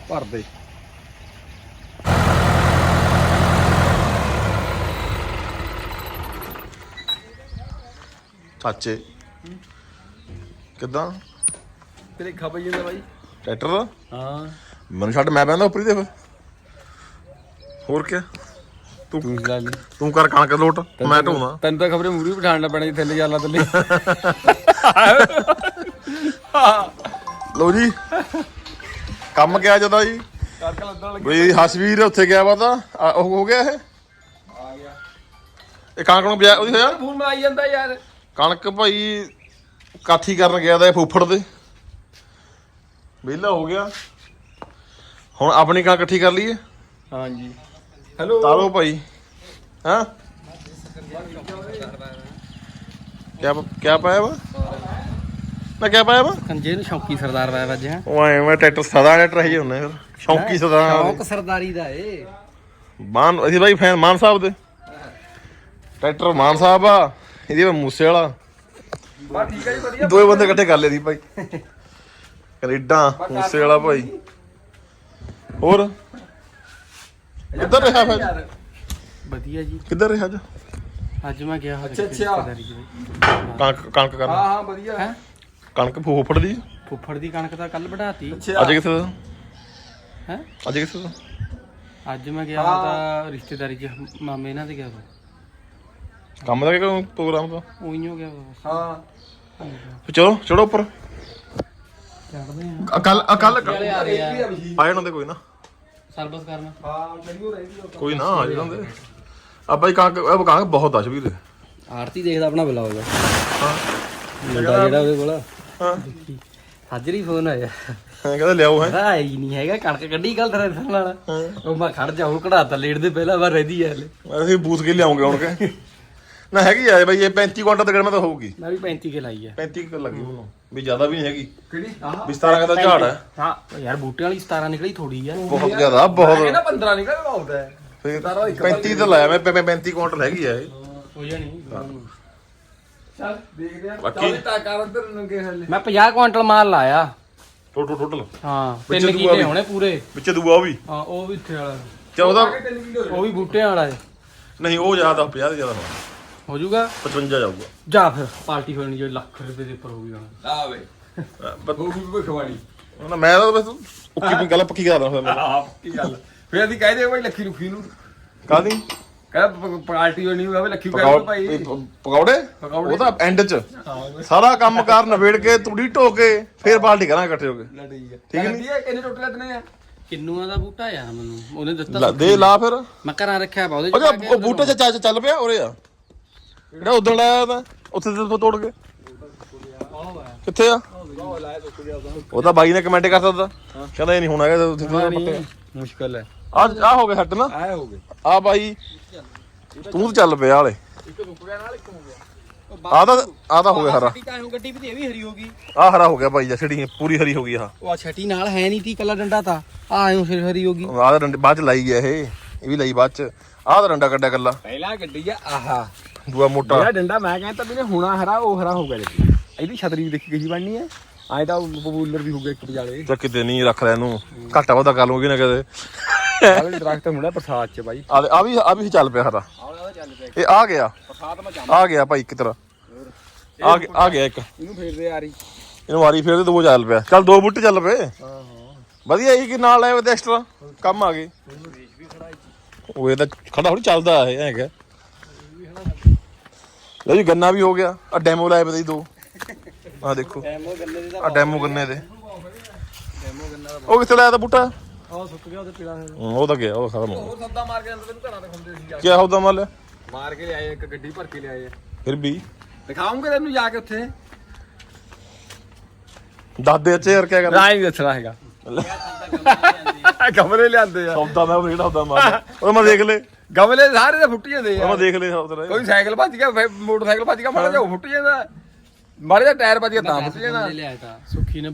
ਭਰ ਦੇ। ਚਾਚੇ ਕਿੱਦਾਂ? ਤੇਰੇ ਖਪਈ ਜਾਂਦਾ ਬਾਈ। ਟਰੈਕਟਰ? ਦਾ ਹਾਂ। ਮੈਨੂੰ ਛੱਡ ਮੈਂ ਬਹਿੰਦਾ ਉੱਪਰ ਹੀ ਦੇ ਫਿਰ ਹੋਰ ਕੀ? ਤੂੰ ਤੂੰ ਲੈ ਲਈ ਤੂੰ ਕਰ ਕਣਕ ਲੋਟ ਮੈਂ ਢੋਣਾ। ਤੈਨੂੰ ਤਾਂ ਖਬਰੇ ਮੂਰੀ ਬਿਠਾਣਾ ਪੈਣਾ ਜੀ ਥੱਲੇ ਜਾਲਾ ਥੱਲੇ। ਲਓ ਜੀ। ਕੰਮ ਕਿਹਾ ਜਦਾ ਜੀ? ਕਰਕੇ ਲੱਦਣ ਲੱਗੇ ਬਈ ਹਸਵੀਰ ਉੱਥੇ ਗਿਆ ਵਾ ਤਾਂ। ਆ, ਉਹ ਹੋ ਗਿਆ ਇਹ? ਆ ਗਿਆ ਇਹ ਕਣਕ ਨੂੰ ਬਿਆ ਉਹਦੀ ਹੋਇਆ? ਫੋਨ ਆਈ ਜਾਂਦਾ ਯਾਰ। ਕਣਕ ਭਾਈ ਕਾਠੀ ਕਰਨ ਗਿਆ ਦਾ ਇਹ ਫੁੱਫੜ ਦੇ। ਵਿਹਲਾ ਹੋ ਗਿਆ। ਹੁਣ ਆਪਣੀ ਕਣਕ ਇਕੱਠੀ ਕਰ ਲਈਏ। ਹਾਂਜੀ। ਹੈਲੋ। ਤਾਰੋ ਭਾਈ। ਹਾਂ? ਕਿਆ ਕਿਆ ਪਾਇਆ ਵਾ? ਮੈਂ ਕਿਆ ਪਾਇਆ ਵਾ? ਕੰਜੇ ਨੂੰ ਸ਼ੌਕੀ ਸਰਦਾਰ ਵਾਇਆ ਵੱਜ ਹੈ? ਉਹ ਐ ਮੈਂ ਟਰੈਕਟਰ ਸਦਾ ਨੇ ਟਰਹੀ ਹੁੰਨੇ ਫਿਰ। ਸ਼ੌਂਕੀ ਸਦਾ ਸ਼ੌਕ ਸਰਦਾਰੀ ਦਾ ਏ। ਮਾਨ ਅਸੀਂ ਬਾਈ ਫੈਨ ਮਾਨ ਸਾਹਿਬ ਦੇ। ਟਰੈਕਟਰ ਮਾਨ ਸਾਹਿਬ ਆ ਇਹਦੀ ਵਾ ਮੂਸੇ ਵਾਲਾ। ਬਾ ਠੀਕ ਹੈ ਜੀ ਵਧੀਆ ਦੋਏ ਬੰਦੇ ਇਕੱਠੇ ਕਰ ਲਏ ਦੀ ਭਾਈ। ਕੈਨੇਡਾ ਮੂਸੇ ਵਾਲਾ ਭਾਈ। ਹੋਰ? ਕਿੱਧਰ ਰਿਹਾ ਫਿਰ? ਵਧੀਆ ਜੀ। ਕਿੱਧਰ ਰਿਹਾ ਅੱਜ? ਅੱਜ ਮੈਂ ਗਿਆ ਹੋਇਆ ਅੱਛਾ, ਅੱਛਾ। ਕਣਕ ਕਣਕ ਹਾਂ ਕਰਨਾ। ਹਾਂ ਵਧੀਆ। ਹੈਂ? ਕਣਕ ਫੋਫੜ ਦੀ? ਫੁੱਫੜ ਦੀ ਕਣਕ ਤਾਂ ਕੱਲ ਵਢਾਤੀ। ਅੱਛਾ। ਅੱਜ ਕਿੱਥੇ ਦਾ? ਹੈ? ਅੱਜ ਕਿੱਥੇ ਦਾ? ਅੱਜ ਮੈਂ ਗਿਆ ਹਾਂ। ਤਾਂ ਰਿਸ਼ਤੇਦਾਰੀ 'ਚ ਮਾਮੇ ਇਹਨਾਂ ਦੇ ਗਿਆ ਵਾ। ਕੰਮ ਦਾ ਕਿਹੜਾ ਪ੍ਰੋਗਰਾਮ ਦਾ ਉਹੀ ਹੋ ਗਿਆ ਵਾ ਬਸ। ਹਾਂ। ਫਿਰ ਚਲੋ ਚੜੋ ਉੱਪਰ। ਚੜਦੇ ਆ ਕੱਲ ਕੱਲ ਚਲੇ ਆ ਰਹੇ ਆ ਆ ਜਾਣਾ ਤੇ ਕੋਈ ਨਾ। ਸਰਵਿਸ ਕਰਨਾ। ਹਾਂ ਮੈਨੂੰ ਰਹਿੰਦੀ ਆ ਕੋਈ ਨਾ ਆ ਜਾਣਾ ਤੇ। ਆ ਬਾਈ ਕਣਕ ਇਹ ਕਣਕ ਬਹੁਤ ਆ ਸ਼ਬੀਰ। ਆਰਤੀ ਦੇਖਦਾ ਆਪਣਾ ਬੁਲਾਓਗਾ ਹਾਂ। ਮੁੰਡਾ ਜਿਹੜਾ ਉਹਦੇ ਕੋਲ ਹਾਂ। ਹਾਜ਼ਰੀ ਫੋਨ ਆਇਆ। ਹਾਂ ਕਹਿੰਦਾ ਲਿਆਓ ਹੈ। ਰਾ ਹੀ ਨਹੀਂ ਹੈਗਾ ਕਣਕ ਕੱਢੀ ਗੱਲ ਤੇਰੇ ਨਾਲ। ਉਹ ਮੈਂ ਖੜ ਜਾ ਹੁਣ ਕਢਾਤਾ ਲੇਟ ਦੇ ਪਹਿਲਾਂ ਵਾਰ ਰਹਦੀ ਐ ਹਲੇ। ਅਸੀਂ ਬੂਥ ਕੇ ਲਿਆਉਂਗੇ ਹੁਣ ਕੇ। ਨਾ ਹੈਗੀ ਆ ਬਈ ਇਹ 35 ਕੁਆਂਟਲ ਤੱਕ ਮੈਂ ਤਾਂ ਹੋਊਗੀ। ਮੈਂ ਵੀ 35 ਕੇ ਲਾਈ ਐ 35 ਕਿ ਲੱਗੀ ਮੈਨੂੰ ਵੀ ਜ਼ਿਆਦਾ ਵੀ ਨਹੀਂ ਹੈਗੀ। ਕਿਹੜੀ? ਆਹ। ਵੀ 17 ਕਹਿੰਦਾ ਝਾੜ ਹੈ ਹਾਂ ਯਾਰ ਬੂਟਿਆਂ ਵਾਲੀ 17 ਨਿਕਲੀ ਥੋੜੀ ਆ। ਬਹੁਤ ਜ਼ਿਆਦਾ ਬਹੁਤ। ਇਹਦਾ 15 ਨਿਕਲ ਬਹੁਤ ਹੈ। ਫਿਰ 35 ਤਾਂ ਲਾਇਆ ਮੈਂ 35 ਕੁਆਂਟਲ ਹੈਗੀ ਆ ਇਹ। ਹੋ ਜਾਣੀ। ਚੱਲ ਦੇਖਦੇ ਆ ਬਾਕੀ- ਚੱਲ ਤਾਂ ਕਰ ਉਧਰ ਨੰਗੇ ਹਲੇ। ਮੈਂ 50 ਕੁਇੰਟਲ ਮਾਲ ਲਾਇਆ। ਟੋਟਲ ਟੋਟਲ ਹਾਂ ਵਿੱਚ ਤਿੰਨ ਕੀਲੇ। ਹੋਣੇ ਪੂਰੇ। ਵਿੱਚ ਦੂਆ ਉਹ ਵੀ। ਹਾਂ ਉਹ ਵੀ ਇੱਥੇ ਵਾਲਾ। 14 ਤਿੰਨ ਕਿਲੋ ਉਹ ਵੀ ਬੂਟਿਆਂ ਵਾਲਾ ਹੈ। ਨਹੀਂ ਉਹ ਜ਼ਿਆਦਾ 50 ਦੇ ਜ਼ਿਆਦਾ ਹੋਣਾ। ਹੋ ਜਾਊਗਾ 55 ਜਾਊਗਾ। ਜਾ ਫਿਰ ਪਾਰਟੀ ਹੋਣੀ ਜੋ ਲੱਖ ਰੁਪਏ ਦੇ ਉੱਪਰ ਹੋਊਗੀ ਹੁਣ ਆ ਵੇ। ਉਹ ਵੀ ਨਾ ਮੈਂ ਤਾਂ ਬਸ ਉੱਕੀ ਪੀ ਗੱਲ ਪੱਕੀ ਕਰਦਾ ਫਿਰ ਮੈਂ। ਆਹ ਕੀ ਗੱਲ। ਫੇਰ ਅਸੀਂ ਕਹਦੇ ਭਾਈ ਲੱਖੀ ਰੁਖੀ ਨੂੰ। ਕਾਦੀ ਕਹ ਪਾਰਟੀ ਹੋਣੀ ਹੋਵੇ ਲੱਖੀ ਕਹਿੰਦਾ ਭਾਈ। ਪਕੌੜੇ। ਉਹ ਤਾਂ ਐਂਡ ਚ। ਸਾਰਾ ਕੰਮ ਕਾਰ ਨਵੇੜ ਕੇ ਤੂੜੀ ਢੋ ਕੇ ਫੇਰ ਪਾਰਟੀ ਕਰਾਂਗੇ ਇਕੱਠੇ ਹੋ ਕੇ। ਠੀਕ ਹੈ। ਠੀਕ ਹੈ ਕਿੰਨੇ ਟੋਟਲ ਲੈਣੇ ਆ? ਕਿੰਨੂਆਂ ਦਾ ਬੂਟਾ ਆ ਮੈਨੂੰ? ਉਹਨੇ ਦਿੱਤਾ ਦੇ ਲਾ ਫਿਰ। ਮੈਂ ਘਰਾਂ ਰੱਖਿਆ ਪਾ ਉਹਦੇ ਉਹ ਬੂਟੇ ਚ ਚੱਲ ਚੱਲ ਪਿਆ ਉਰੇ ਆ। ਜਿਹੜਾ ਉਦੋਂ ਲਾਇਆ ਤਾਂ ਉੱਥੇ ਤੇ ਤੋੜ ਕੇ। ਕਿੱਥੇ ਆ? ਉਹ ਤਾਂ ਬਾਈ ਨੇ ਕਮੈਂਟ ਕਰ ਦਿੱਤਾ ਕਹਿੰਦਾ ਇਹ ਨਹੀਂ ਹੋਣਾ ਹੈਗਾ ਉੱਥੇ ਤੋਂ ਪੱਤੇ ਮੁਸ਼ਕਲ ਹੈ। ਆ ਆ ਹੋ ਗਿਆ ਹੱਟ ਨਾ। ਆਏ ਹੋ ਗਏ। ਆ ਬਾਈ ਤੂੰ ਤਾਂ ਚੱਲ ਪਿਆ ਹਾਲੇ। ਇੱਕ ਰੁਕ ਗਿਆ ਨਾਲ ਇੱਕ ਹੋ ਗਿਆ ਆ ਤਾਂ ਆ ਤਾਂ ਹੋ ਗਿਆ ਹਰਾ। ਛਟੀ ਤਾਂ ਐਂ ਗੱਡੀ ਵੀ ਤੇ ਇਹ ਵੀ ਹਰੀ ਹੋ ਗਈ ਆ ਹਰਾ ਹੋ ਗਿਆ ਬਾਈ ਜੀ ਛੜੀ ਪੂਰੀ ਹਰੀ ਹੋ ਗਈ ਆ ਉਹ ਆ ਛਟੀ ਨਾਲ ਹੈ ਨਹੀਂ ਤੀ ਕੱਲਾ ਡੰਡਾ ਤਾਂ। ਆ ਆਇਓ ਫਿਰ ਹਰੀ ਹੋ ਗਈ। ਤਾਂ ਡੰਡੇ ਬਾਅਦ ਚ ਲਾਈ ਗਿਆ ਇਹ ਇਹ ਵੀ ਲਈ ਬਾਅਦ ਚ। ਆਹ ਤਾਂ ਡੰਡਾ ਕੱਢਿਆ ਕੱਲਾ। ਪਹਿਲਾਂ ਗੱਡੀ ਆ ਆਹਾ। ਦੂਆ ਮੋਟਾ। ਜਿਹੜਾ ਡੰਡਾ ਮੈਂ ਕਹਿੰਦਾ ਵੀ ਨੇ ਹੁਣਾ ਹਰਾ ਉਹ ਹਰਾ ਹੋ ਗਿਆ ਜੀ। ਇਹਦੀ ਛਤਰੀ ਵੀ ਦੇਖੀ ਗਈ ਬਣਨੀ ਹੈ। ਐਂ ਤਾਂ ਪਪੂਲਰ ਵੀ ਹੋ ਗਿਆ ਇੱਕ ਵਿਚਾਲੇ। ਚੱਕ ਕਿਤੇ ਨਹੀਂ ਰੱਖ ਲੈ ਇਹਨੂੰ। ਘਾਟਾ ਵਾਧਾ ਕਰ ਲੂਗੀ ਨਾ ਕਦੇ ਆਹ ਦਰਖਤ ਹੁੰਦਾ ਬਰਸਾਤ ਚ ਬਾਈ। ਆ ਵੀ ਆ ਵੀ ਚੱਲ ਪਿਆ ਹਰਾ ਇਹ ਆ ਗਿਆ। ਮੈਂ ਆ ਗਿਆ ਭਾਈ ਇੱਕ ਤਰ੍ਹਾਂ। ਆ ਗਿਆ ਆ ਗਿਆ ਇੱਕ। ਇਹਨੂੰ ਫੇਰਦੇ ਆ ਰਹੀ ਇਹਨੂੰ ਵਾਰੀ ਫੇਰ ਤੇ ਦੋ ਚੱਲ ਪਿਆ। ਚੱਲ ਦੋ ਬੁੱਟੇ ਚੱਲ ਪਏ। ਹਾਂ ਵਧੀਆ ਇਹ ਕਿ ਨਾਲ ਆਏ ਉਹਦੇ ਐਕਸਟਰਾ ਕੰਮ ਆ ਗਏ। ਉਹ ਇਹ ਤਾਂ ਖੜਾ ਥੋੜੀ ਚੱਲਦਾ ਇਹ ਹੈਗਾ ਲੈ ਜੀ ਗੰਨਾ ਵੀ ਹੋ ਗਿਆ। ਆ ਡੈਮੋ ਲਾਏ ਪਏ ਦੋ। ਆ ਦੇਖੋ। ਡੈਮੋ ਗੰਨੇ ਦੇ ਆ ਡੈਮੋ ਗੰਨੇ ਦੇ। ਉਹ ਕਿੱਥੇ ਲਾਇਆ ਤਾ ਬੂਟਾ? ਆ ਸੁੱਕ ਗਿਆ ਉਹਦੇ ਪੀਲਾ ਹੂੰ, ਉਹ ਤਾਂ ਗਿਆ ਉਹ ਖਤਮ ਹੋ ਉਹ ਸੌਦਾ ਮਾਰ ਕੇ ਅੰਦਰ ਤੈਨੂੰ ਘਰਾਂ ਤੇ ਖੁੰਦੇ ਸੀ ਜਾ ਗਿਆ ਕੀ। ਹੁੰਦਾ ਮੱਲ। ਮਾਰ ਕੇ ਲਿਆਏ ਇੱਕ ਗੱਡੀ ਭਰ ਕੇ ਲਿਆਏ। ਫਿਰ ਵੀ। ਦਿਖਾਉਂਗੇ ਤੈਨੂੰ ਜਾ ਕੇ ਉੱਥੇ। ਦਾਦੇ ਅੱਛੇ ਯਾਰ ਕਿਆ ਕਰਨਾ ਨਾ ਹੀ ਦੱਸਣਾ ਹੈਗਾ। ਗਮਲੇ ਲਿਆਂਦੇ ਆ। ਸੌਦਾ ਮੈਂ ਉਹ ਕਿਹੜਾ ਹੁੰਦਾ ਮਾਰ ਉਹ ਮੈਂ ਦੇਖ ਲੈ ਗਮਲੇ ਸਾਰੇ ਦੇ ਫੁੱਟ ਜਾਂਦੇ ਉਹ ਆ। ਮੈਂ ਦੇਖ ਲੈ ਕੋਈ ਸਾਈਕਲ ਭੱਜ ਗਿਆ ਫਿਰ ਮੋਟਰਸਾਈਕਲ ਭੱਜ ਗਿਆ ਮਾੜਾ ਜਿਹਾ ਉਹ ਫੁੱਟ ਜਾਂਦਾ। ਮਾੜਾ ਜਿਹਾ ਟਾਇਰ ਭੱਜ ਗਿਆ ਤਾਂ ਫੁੱਟ ਲਿਆਇਆ ਤਾਂ। ਸੁੱਖੀ ਨੇ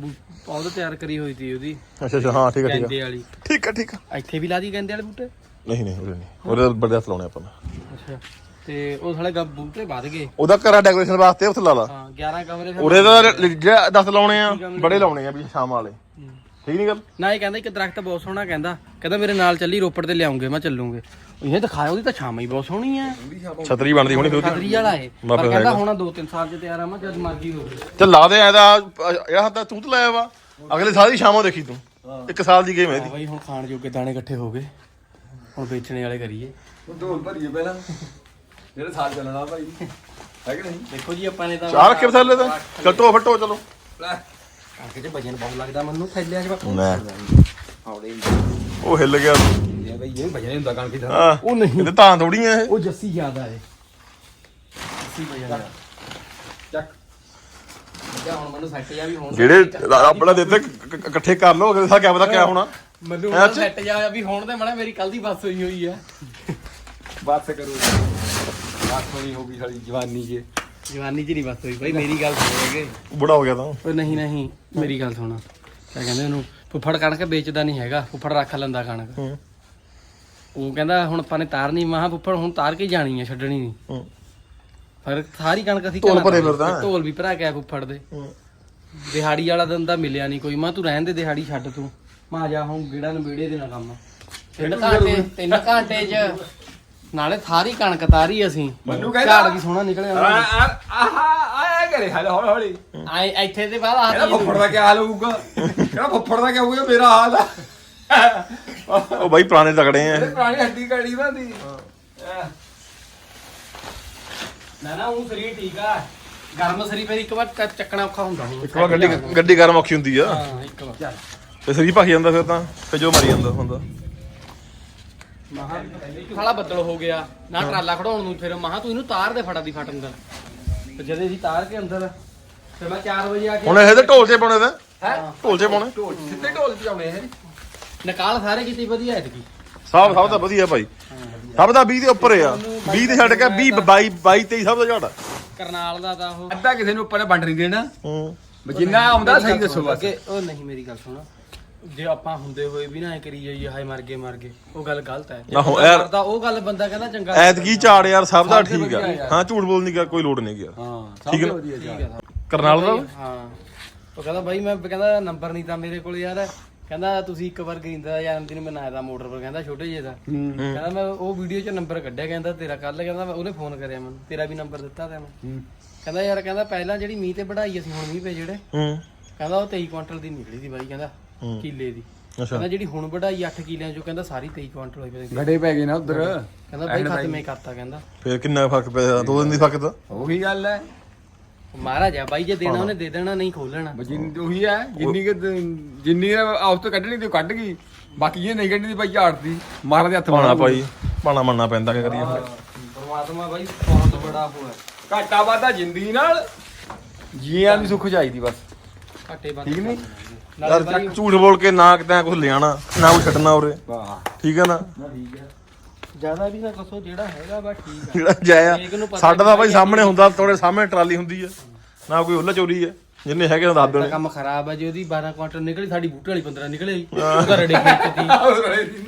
ਪੌਦ ਤਿਆਰ ਕਰੀ ਹੋਈ ਸੀ ਉਹਦੀ। ਅੱਛਾ ਅੱਛਾ ਹਾਂ ਠੀਕ ਹੈ ਠੀਕ ਗੈਂਦੇ ਵਾਲੀ। ਹੈ ਠੀਕ ਹੈ ਠੀਕ ਹੈ ਇੱਥੇ ਵੀ ਲਾ ਦੀ ਗੈਂਦੇ ਵਾਲੇ ਬੂਟੇ? ਨਹੀਂ ਨਹੀਂ ਉਹਦੇ ਨਹੀਂ। ਉਹਦੇ ਬੜੇ ਹੱਥ ਲਾਉਣੇ ਆਪਾਂ ਨੇ। ਅੱਛਾ। ਤੇ ਉਹ ਸਾਲੇ ਗ ਬੂਟੇ ਵੱਧ ਗਏ। ਉਹਦਾ ਘਰਾਂ ਡੈਕੋਰੇਸ਼ਨ ਵਾਸਤੇ ਉੱਥੇ ਲਾ ਲਾ। ਹਾਂ 11 ਕਮਰੇ ਫਿਰ ਉਰੇ ਦਾ ਜਿਹੜਾ 10 ਲਾਉਣੇ ਆ ਬੜੇ ਲਾਉਣੇ ਆ ਵੀ ਸ਼ਾਮ ਵਾਲੇ। ਠੀਕ ਨਹੀਂ ਗੱਲ? ਨਾ ਇਹ ਕਹਿੰਦਾ ਇੱਕ ਦਰਖਤ ਬਹੁਤ ਸੋਹਣਾ ਕਹਿੰਦਾ। ਕਹਿੰਦਾ ਮੇਰੇ ਨਾਲ ਚੱਲੀ ਰੋਪੜ ਤੇ ਲਿਆਉਂਗੇ ਮੈਂ ਚੱਲੂਗੇ। ਇਹ ਦਿਖਾਇਆ ਉਹਦੀ ਤਾਂ ਛਾਵਾਂ ਹੀ ਬਹੁਤ ਸੋਹਣੀ ਆ। ਛਤਰੀ ਬਣਦੀ ਹੋਣੀ ਫਿਰ ਉਹਦੀ। ਖਤਰੀ ਵਾਲਾ ਏ ਮੈਂ ਪਰ ਫਿਰ ਕਹਿੰਦਾ। ਹੁਣ 2-3 ਸਾਲ ਚ ਤਿਆਰ ਆ ਮੈਂ ਜਦ ਮਰਜ਼ੀ ਹੋਵੇ। ਚੱਲ ਲਾ ਦੇ ਐਦਾ ਇਹ ਹੱਥ ਤੂੰ ਤਾਂ ਲਾਇਆ ਵਾ। ਅਗਲੇ ਸਾਲ ਦੀ ਸ਼ਾਮੋਂ ਦੇਖੀ ਤੂੰ। ਇੱਕ ਸਾਲ ਦੀ ਗੇਮ ਹੈ ਹਾਂ ਬਈ ਹੁਣ ਖਾਣ ਜੋਗੇ ਦਾਣੇ ਇਕੱਠੇ ਹੋ ਗਏ। ਹੁਣ ਵੇਚਣੇ ਵਾਲੇ ਕਰੀਏ। ਉਹ ਢੋਲ ਭਰੀਏ ਪਹਿਲਾਂ। ਜਿਹੜੇ ਸਾਲ ਚੱਲਣਾ ਭਾਈ। ਹੈ ਕਿ ਨਹੀਂ? ਦੇਖੋ ਜੀ ਆਪਾਂ ਨੇ ਤਾਂ ਚਾਰ ਰੱਖੇ ਥੱਲੇ ਤਾਂ। ਕੱਟੋ ਫਟੋ ਚਲੋ। ਲੈ। ਕਾਕੇ ਚ ਵਜਨ ਬਹੁਤ ਲੱਗਦਾ ਮੈਨੂੰ ਥੈਲਿਆਂ 'ਚ ਬਾਪੂ ਨਾ ਆਉੜੇ ਉਹ ਹਿੱਲ ਗਿਆ। ਇਹ ਬਈ ਇਹ ਭਜਨ ਹੁੰਦਾ ਕਣਕ ਦਾ। ਹਾਂ ਉਹ ਨਹੀਂ। ਇਹਦੇ ਤਾਂ ਥੋੜੀਆਂ ਇਹ। ਉਹ ਜੱਸੀ ਜ਼ਿਆਦਾ ਏ। ਜੱਸੀ ਵਜਨ ਚੱਕ। ਜਾਂ ਹੁਣ ਮੈਨੂੰ ਸੈੱਟ ਜਾ ਵੀ ਹੋਣ ਜਿਹੜੇ ਆਪਣਾ ਦਿੱਤੇ ਕ- ਕ- ਇਕੱਠੇ ਕਰ ਲਓ ਅਗਲੇ ਸਾਲ ਕਿਆ ਪਤਾ ਕਿਆ ਹੋਣਾ। ਮੈਨੂੰ ਅੱਛਾ। ਸੈੱਟ ਜਾ ਵੀ ਹੋਣ ਤੇ ਮੜਾ ਮੇਰੀ ਕੱਲ ਦੀ ਬੱਸ ਹੋਈ ਹੋਈ ਆ। ਬਾਤ ਕਰੋ। ਬਾਤ ਹੋਣੀ ਹੋਗੀ ਸਾਡੀ ਜਵਾਨੀ ਜੇ। ਜਵਾਨੀ 'ਚ ਨਹੀਂ ਬੱਸ ਹੋਈ ਭਾਈ ਮੇਰੀ ਗੱਲ ਸੁਣੋਗੇ ਬੁੜਾ ਹੋ ਗਿਆ ਤਾਂ। ਓ ਨਹੀਂ ਨਹੀਂ ਮੇਰੀ ਗੱਲ ਸੁਣ। ਕਿਆ ਕਹਿੰਦੇ ਉਹਨੂੰ ਫੁੱਫੜ ਕਣਕ ਵੇਚਦਾ ਨਹੀਂ ਹੈਗਾ ਫੁੱਫੜ ਰੱਖ ਲੈਂਦਾ ਕਣਕ। ਹੂੰ। ਉਹ ਕਹਿੰਦਾ ਹੁਣ ਆਪਾਂ ਨੇ ਤਾਰਨੀ ਮਹਾ ਫੁੱਫੜ ਹੁਣ ਤਾਰ ਕੇ ਜਾਣੀ ਆ ਛੱਡਣੀ ਨਹੀਂ। ਹੂੰ। ਪਰ ਸਾਰੀ ਕਣਕ ਅਸੀਂ ਢੋਲ ਭਰੇ। ਫਿਰਦਾ। ਢੋਲ ਵੀ ਭਰਾ ਗਿਆ ਫੁੱਫੜ ਦੇ। ਹੂੰ। ਦਿਹਾੜੀ ਵਾਲਾ ਦਿਨ ਤਾਂ ਮਿਲਿਆ ਨਹੀਂ ਕੋਈ। ਮੈਂ ਤੂੰ ਰਹਿਣ ਦੇ ਦਿਹਾੜੀ ਛੱਡ ਤੂੰ। ਮੈਂ ਜਾ ਹੁਣ ਗੇੜਾ ਨਵੇੜੇ ਦੇ ਨਾਲ ਕੰਮ। ਤਿੰਨ ਘੰਟੇ ਤਿੰਨ ਘੰਟੇ 'ਚ ਨਾਲੇ ਸਾਰੀ ਕਣਕ ਤਾਰੀ ਅਸੀਂ। ਮੈਨੂੰ ਕਹਿੰਦਾ- ਝਾੜ ਵੀ ਸੋਹਣਾ ਆ ਨਿਕਲਿਆ। ਆ ਆਹ ਆਇਆ ਕਰੇ ਹਾਲੇ ਹੌਲੀ ਹੌਲੀ। ਆਏ ਇੱਥੇ ਦੇ ਬਾਅਦ ਇਹਦਾ ਆਹ ਫੁੱਫੜ ਦਾ ਕੀ ਹਾਲ ਹੋਊਗਾ? ਕਹਿੰਦਾ ਫੁੱਫੜ ਦਾ ਕੀ ਹੋਊਗਾ ਮੇਰਾ ਹਾਲ ਆ। ਉਹ ਬਾਈ ਪੁਰਾਣੇ ਤਗੜੇ ਆ। ਇਹ ਪੁਰਾਣੀ ਹੱਡੀ ਕੜੀ ਨਾ ਦੀ। ਨਾ ਨਾ ਉਹ ਸਰੀਰ ਠੀਕ ਆ। ਗਰਮ ਸਰੀਰ ਪਰ ਇੱਕ ਵਾਰ ਚ- ਚੱਕਣਾ ਔਖਾ ਹੁੰਦਾ ਹੁਣ। ਇੱਕ ਵਾਰ ਗੱਡੀ ਗੱਡੀ ਗਰਮ ਔਖੀ ਹੁੰਦੀ ਆ। ਹਾਂ ਇੱਕ ਵਾਰ। ਤੇ ਸਰੀਰ ਭੱਖ ਜਾਂਦਾ ਫਿਰ ਤਾਂ ਫਿਰ ਜੋ ਮਰੀ ਜਾਂਦਾ ਹੁੰਦਾ। ਮਹਾ ਸਾਲਾ ਬੱਦਲ ਹੋ ਗਿਆ। ਨਾ ਟਰਾਲਾ ਖੜਾਉਣ ਨੂੰ ਫਿਰ ਮਹਾ ਤੂੰ ਇਹਨੂੰ ਤਾਰ ਦੇ ਫੜਾ ਦੀ ਫਟ ਅੰਦਰ। ਤੇ ਜਦੇ ਅਸੀਂ ਤਾਰ ਕੇ ਅੰਦਰ ਫਿਰ ਮੈਂ 4 ਵਜੇ ਆ ਕੇ ਹੁਣ ਇਹਦੇ ਢੋਲ ਤੇ ਪਾਉਣੇ ਤਾਂ। ਹੈ? ਢੋਲ ਜੇ ਪਾਉਣੇ। ਢੋਲ ਸਿੱਧੇ ਢੋਲ ਵਜਾਉਣੇ ਹੈ ਨਿਕਾਲ ਸਾਰੇ ਕੀਤੀ ਵਧੀਆ ਐਤਕੀ। ਸਭ ਸਭ ਤਾਂ ਵਧੀਆ ਭਾਈ। ਸਭ ਦਾ 20 ਦੇ ਉੱਪਰ ਆ। 20 ਤੇ ਛੱਡ ਕੇ 20 22 22 23 ਸਭ ਦਾ ਝਾੜਾ। ਕਰਨਾਲ ਦਾ ਤਾਂ ਉਹ ਅੱਧਾ ਕਿਸੇ ਨੂੰ ਉੱਪਰ ਨੇ ਵੰਡ ਨਹੀਂ ਦੇਣਾ। ਹੂੰ। ਵੀ ਜਿੰਨਾ ਆਉਂਦਾ ਸਹੀ ਦੱਸੋ ਬਸ। ਅੱਗੇ ਉਹ ਨਹੀਂ ਮੇਰੀ ਗੱਲ ਸੁਣ। ਜੇ ਆਪਾਂ ਹੁੰਦੇ ਹੋਏ ਵੀ ਨਾ ਐ ਕਰੀ ਜਾਈਏ ਹਾਏ ਮਰ ਗਏ ਮਰ ਗਏ ਉਹ ਗੱਲ ਗਲਤ ਹੈ। ਜੇ ਆਹੋ, ਯਾਰ। ਕਰਦਾ ਉਹ ਗੱਲ ਬੰਦਾ ਕਹਿੰਦਾ ਚੰਗਾ ਐਤਕੀ ਝਾੜ ਯਾਰ ਸਭ ਦਾ ਸਭ ਠੀਕ ਆ। ਹਾਂ ਝੂਠ ਬੋਲਣ ਦੀ ਕੋਈ ਲੋੜ ਨਹੀਂ ਗਿਆ ਹਾਂ ਠੀਕ ਹੈ ਨਾ? ਵਧੀਆ ਠੀਕ ਹੈ ਕਰਨਾਲ ਦਾ? ਹਾਂ। ਉਹ ਕਹਿੰਦਾ ਬਾਈ ਮੈਂ ਕਹਿੰਦਾ ਨੰਬਰ ਨਹੀਂ ਤਾਂ ਮੇਰੇ ਕੋਲ ਯਾਰ। ਕਹਿੰਦਾ ਤੁਸੀਂ ਇੱਕ ਵਾਰ ਗਰਿੰਦਾ ਜਨਮ ਦਿਨ ਮਨਾਇਆ ਦਾ ਮੋਟਰ ਪਰ ਕਹਿੰਦਾ ਛੋਟੇ ਜਿਹੇ ਦਾ। ਕਹਿੰਦਾ ਮੈਂ ਉਹ ਵੀਡੀਓ 'ਚ ਨੰਬਰ ਕੱਢਿਆ ਕਹਿੰਦਾ ਤੇਰਾ ਕੱਲ ਕਹਿੰਦਾ ਮੈਂ ਉਹਨੇ ਫੋਨ ਕਰਿਆ ਮੈਨੂੰ ਤੇਰਾ ਵੀ ਨੰਬਰ ਦਿੱਤਾ ਤੇ ਮੈਂ ਕਹਿੰਦਾ ਯਾਰ ਕਹਿੰਦਾ ਪਹਿਲਾਂ ਜਿਹੜੀ ਮੀਂਹ ਤੇ ਵਢਾਈ ਅਸੀਂ ਹੁਣ ਮੀਂਹ ਪੇ ਜਿਹੜੇ। ਕਹਿੰਦਾ ਉਹ 23 ਕੁਇੰਟਲ ਦੀ ਨਿਕਲੀ ਸੀ ਬਾਈ ਕਹਿੰਦਾ ਕਿੱਲੇ ਦੀ। ਕਹਿੰਦਾ ਜਿਹੜੀ ਹੁਣ ਵਢਾਈ 8 ਕਿੱਲਿਆਂ ਚੋਂ ਕਹਿੰਦਾ ਸਾਰੀ 23 ਕੁਇੰਟਲ ਹੋਈ ਪਈ ਗੜੇ ਪੈ ਗਏ ਨਾ ਉਧਰ। ਕਹਿੰਦਾ ਬਾਈ ਖਤਮੇ ਕਰਤਾ ਕਹਿੰਦਾ। ਫੇਰ ਕਿੰਨਾ ਫ਼ਰਕ ਪਿਆ ਦੋ ਦਿਨ ਦੀ ਫ਼ਰਕ ਤਾਂ। ਉਹੀ ਗੱਲ ਹੈ। ਮਹਾਰਾਜ ਆ ਬਾਈ ਜੇ ਦੇਣਾ ਉਹਨੇ ਦੇ ਦੇਣਾ ਨਹੀਂ ਖੋਲਣਾ ਜਿੰਨੀ ਉਹੀ ਹੈ ਜਿੰਨੀ ਕਿ ਜਿੰਨੀ ਆਉਸ ਤੋਂ ਕੱਢਣੀ ਤੇ ਉਹ ਕੱਢ ਗਈ। ਬਾਕੀ ਇਹ ਨਹੀਂ ਕੱਢਣੀ ਦੀ ਭਾਈ ਝਾੜਦੀ ਮਾਰਾ ਦੇ ਹੱਥ ਪਾਣਾ ਭਾਈ। ਪਾਣਾ ਮੰਨਣਾ ਪੈਂਦਾ ਕਿ ਕਰੀਏ। ਫਿਰ ਪਰਮਾਤਮਾ ਬਾਈ ਬਹੁਤ ਬੜਾ ਹੋਇਆ ਘਾਟਾ ਵਾਧਾ ਜ਼ਿੰਦਗੀ ਨਾਲ ਜੀਆਂ ਦੀ ਸੁੱਖ ਚਾਹੀਦੀ ਬਸ। ਘਾਟੇ ਬੰਦ ਠੀਕ ਨਹੀਂ? ਯਾਰ ਝੂਠ ਬੋਲ ਕੇ ਨਾ ਕਿਤੇ ਕੁਝ ਲਿਆਣਾ ਨਾ ਕੋਈ ਛੱਡਣਾ ਉਰੇ। ਵਾਹ। ਠੀਕ ਹੈ ਨਾ ਠੀਕ ਹੈ। ਜ਼ਿਆਦਾ ਵੀ ਨਾ ਕਸੋ ਜਿਹੜਾ ਹੈਗਾ ਬਾ ਠੀਕ ਆ ਜਿਹੜਾ ਜਾਇਆ ਨੂੰ ਪਤਾ ਸਾਡਾ ਤਾਂ ਭਾਈ ਸਾਹਮਣੇ ਹੁੰਦਾ ਤੁਹਾਡੇ ਸਾਹਮਣੇ ਟਰਾਲੀ ਹੁੰਦੀ ਹੈ ਨਾ ਕੋਈ ਉੱਲਾ ਚੋਰੀ ਹੈ ਜਿੰਨੇ ਹੈਗੇ ਉਹ ਦੱਸ ਦਾ ਦੇਣੇ ਕੰਮ ਖਰਾਬ ਹੈ ਜੇ ਉਹਦੀ 12 ਕੁਆਂਟਲ ਨਿਕਲੀ ਸਾਡੀ ਬੂਟੇ ਵਾਲੀ 15 ਨਿਕਲੇ ਉਹਦਾ ਰੜੇ ਖੇਚਦੀ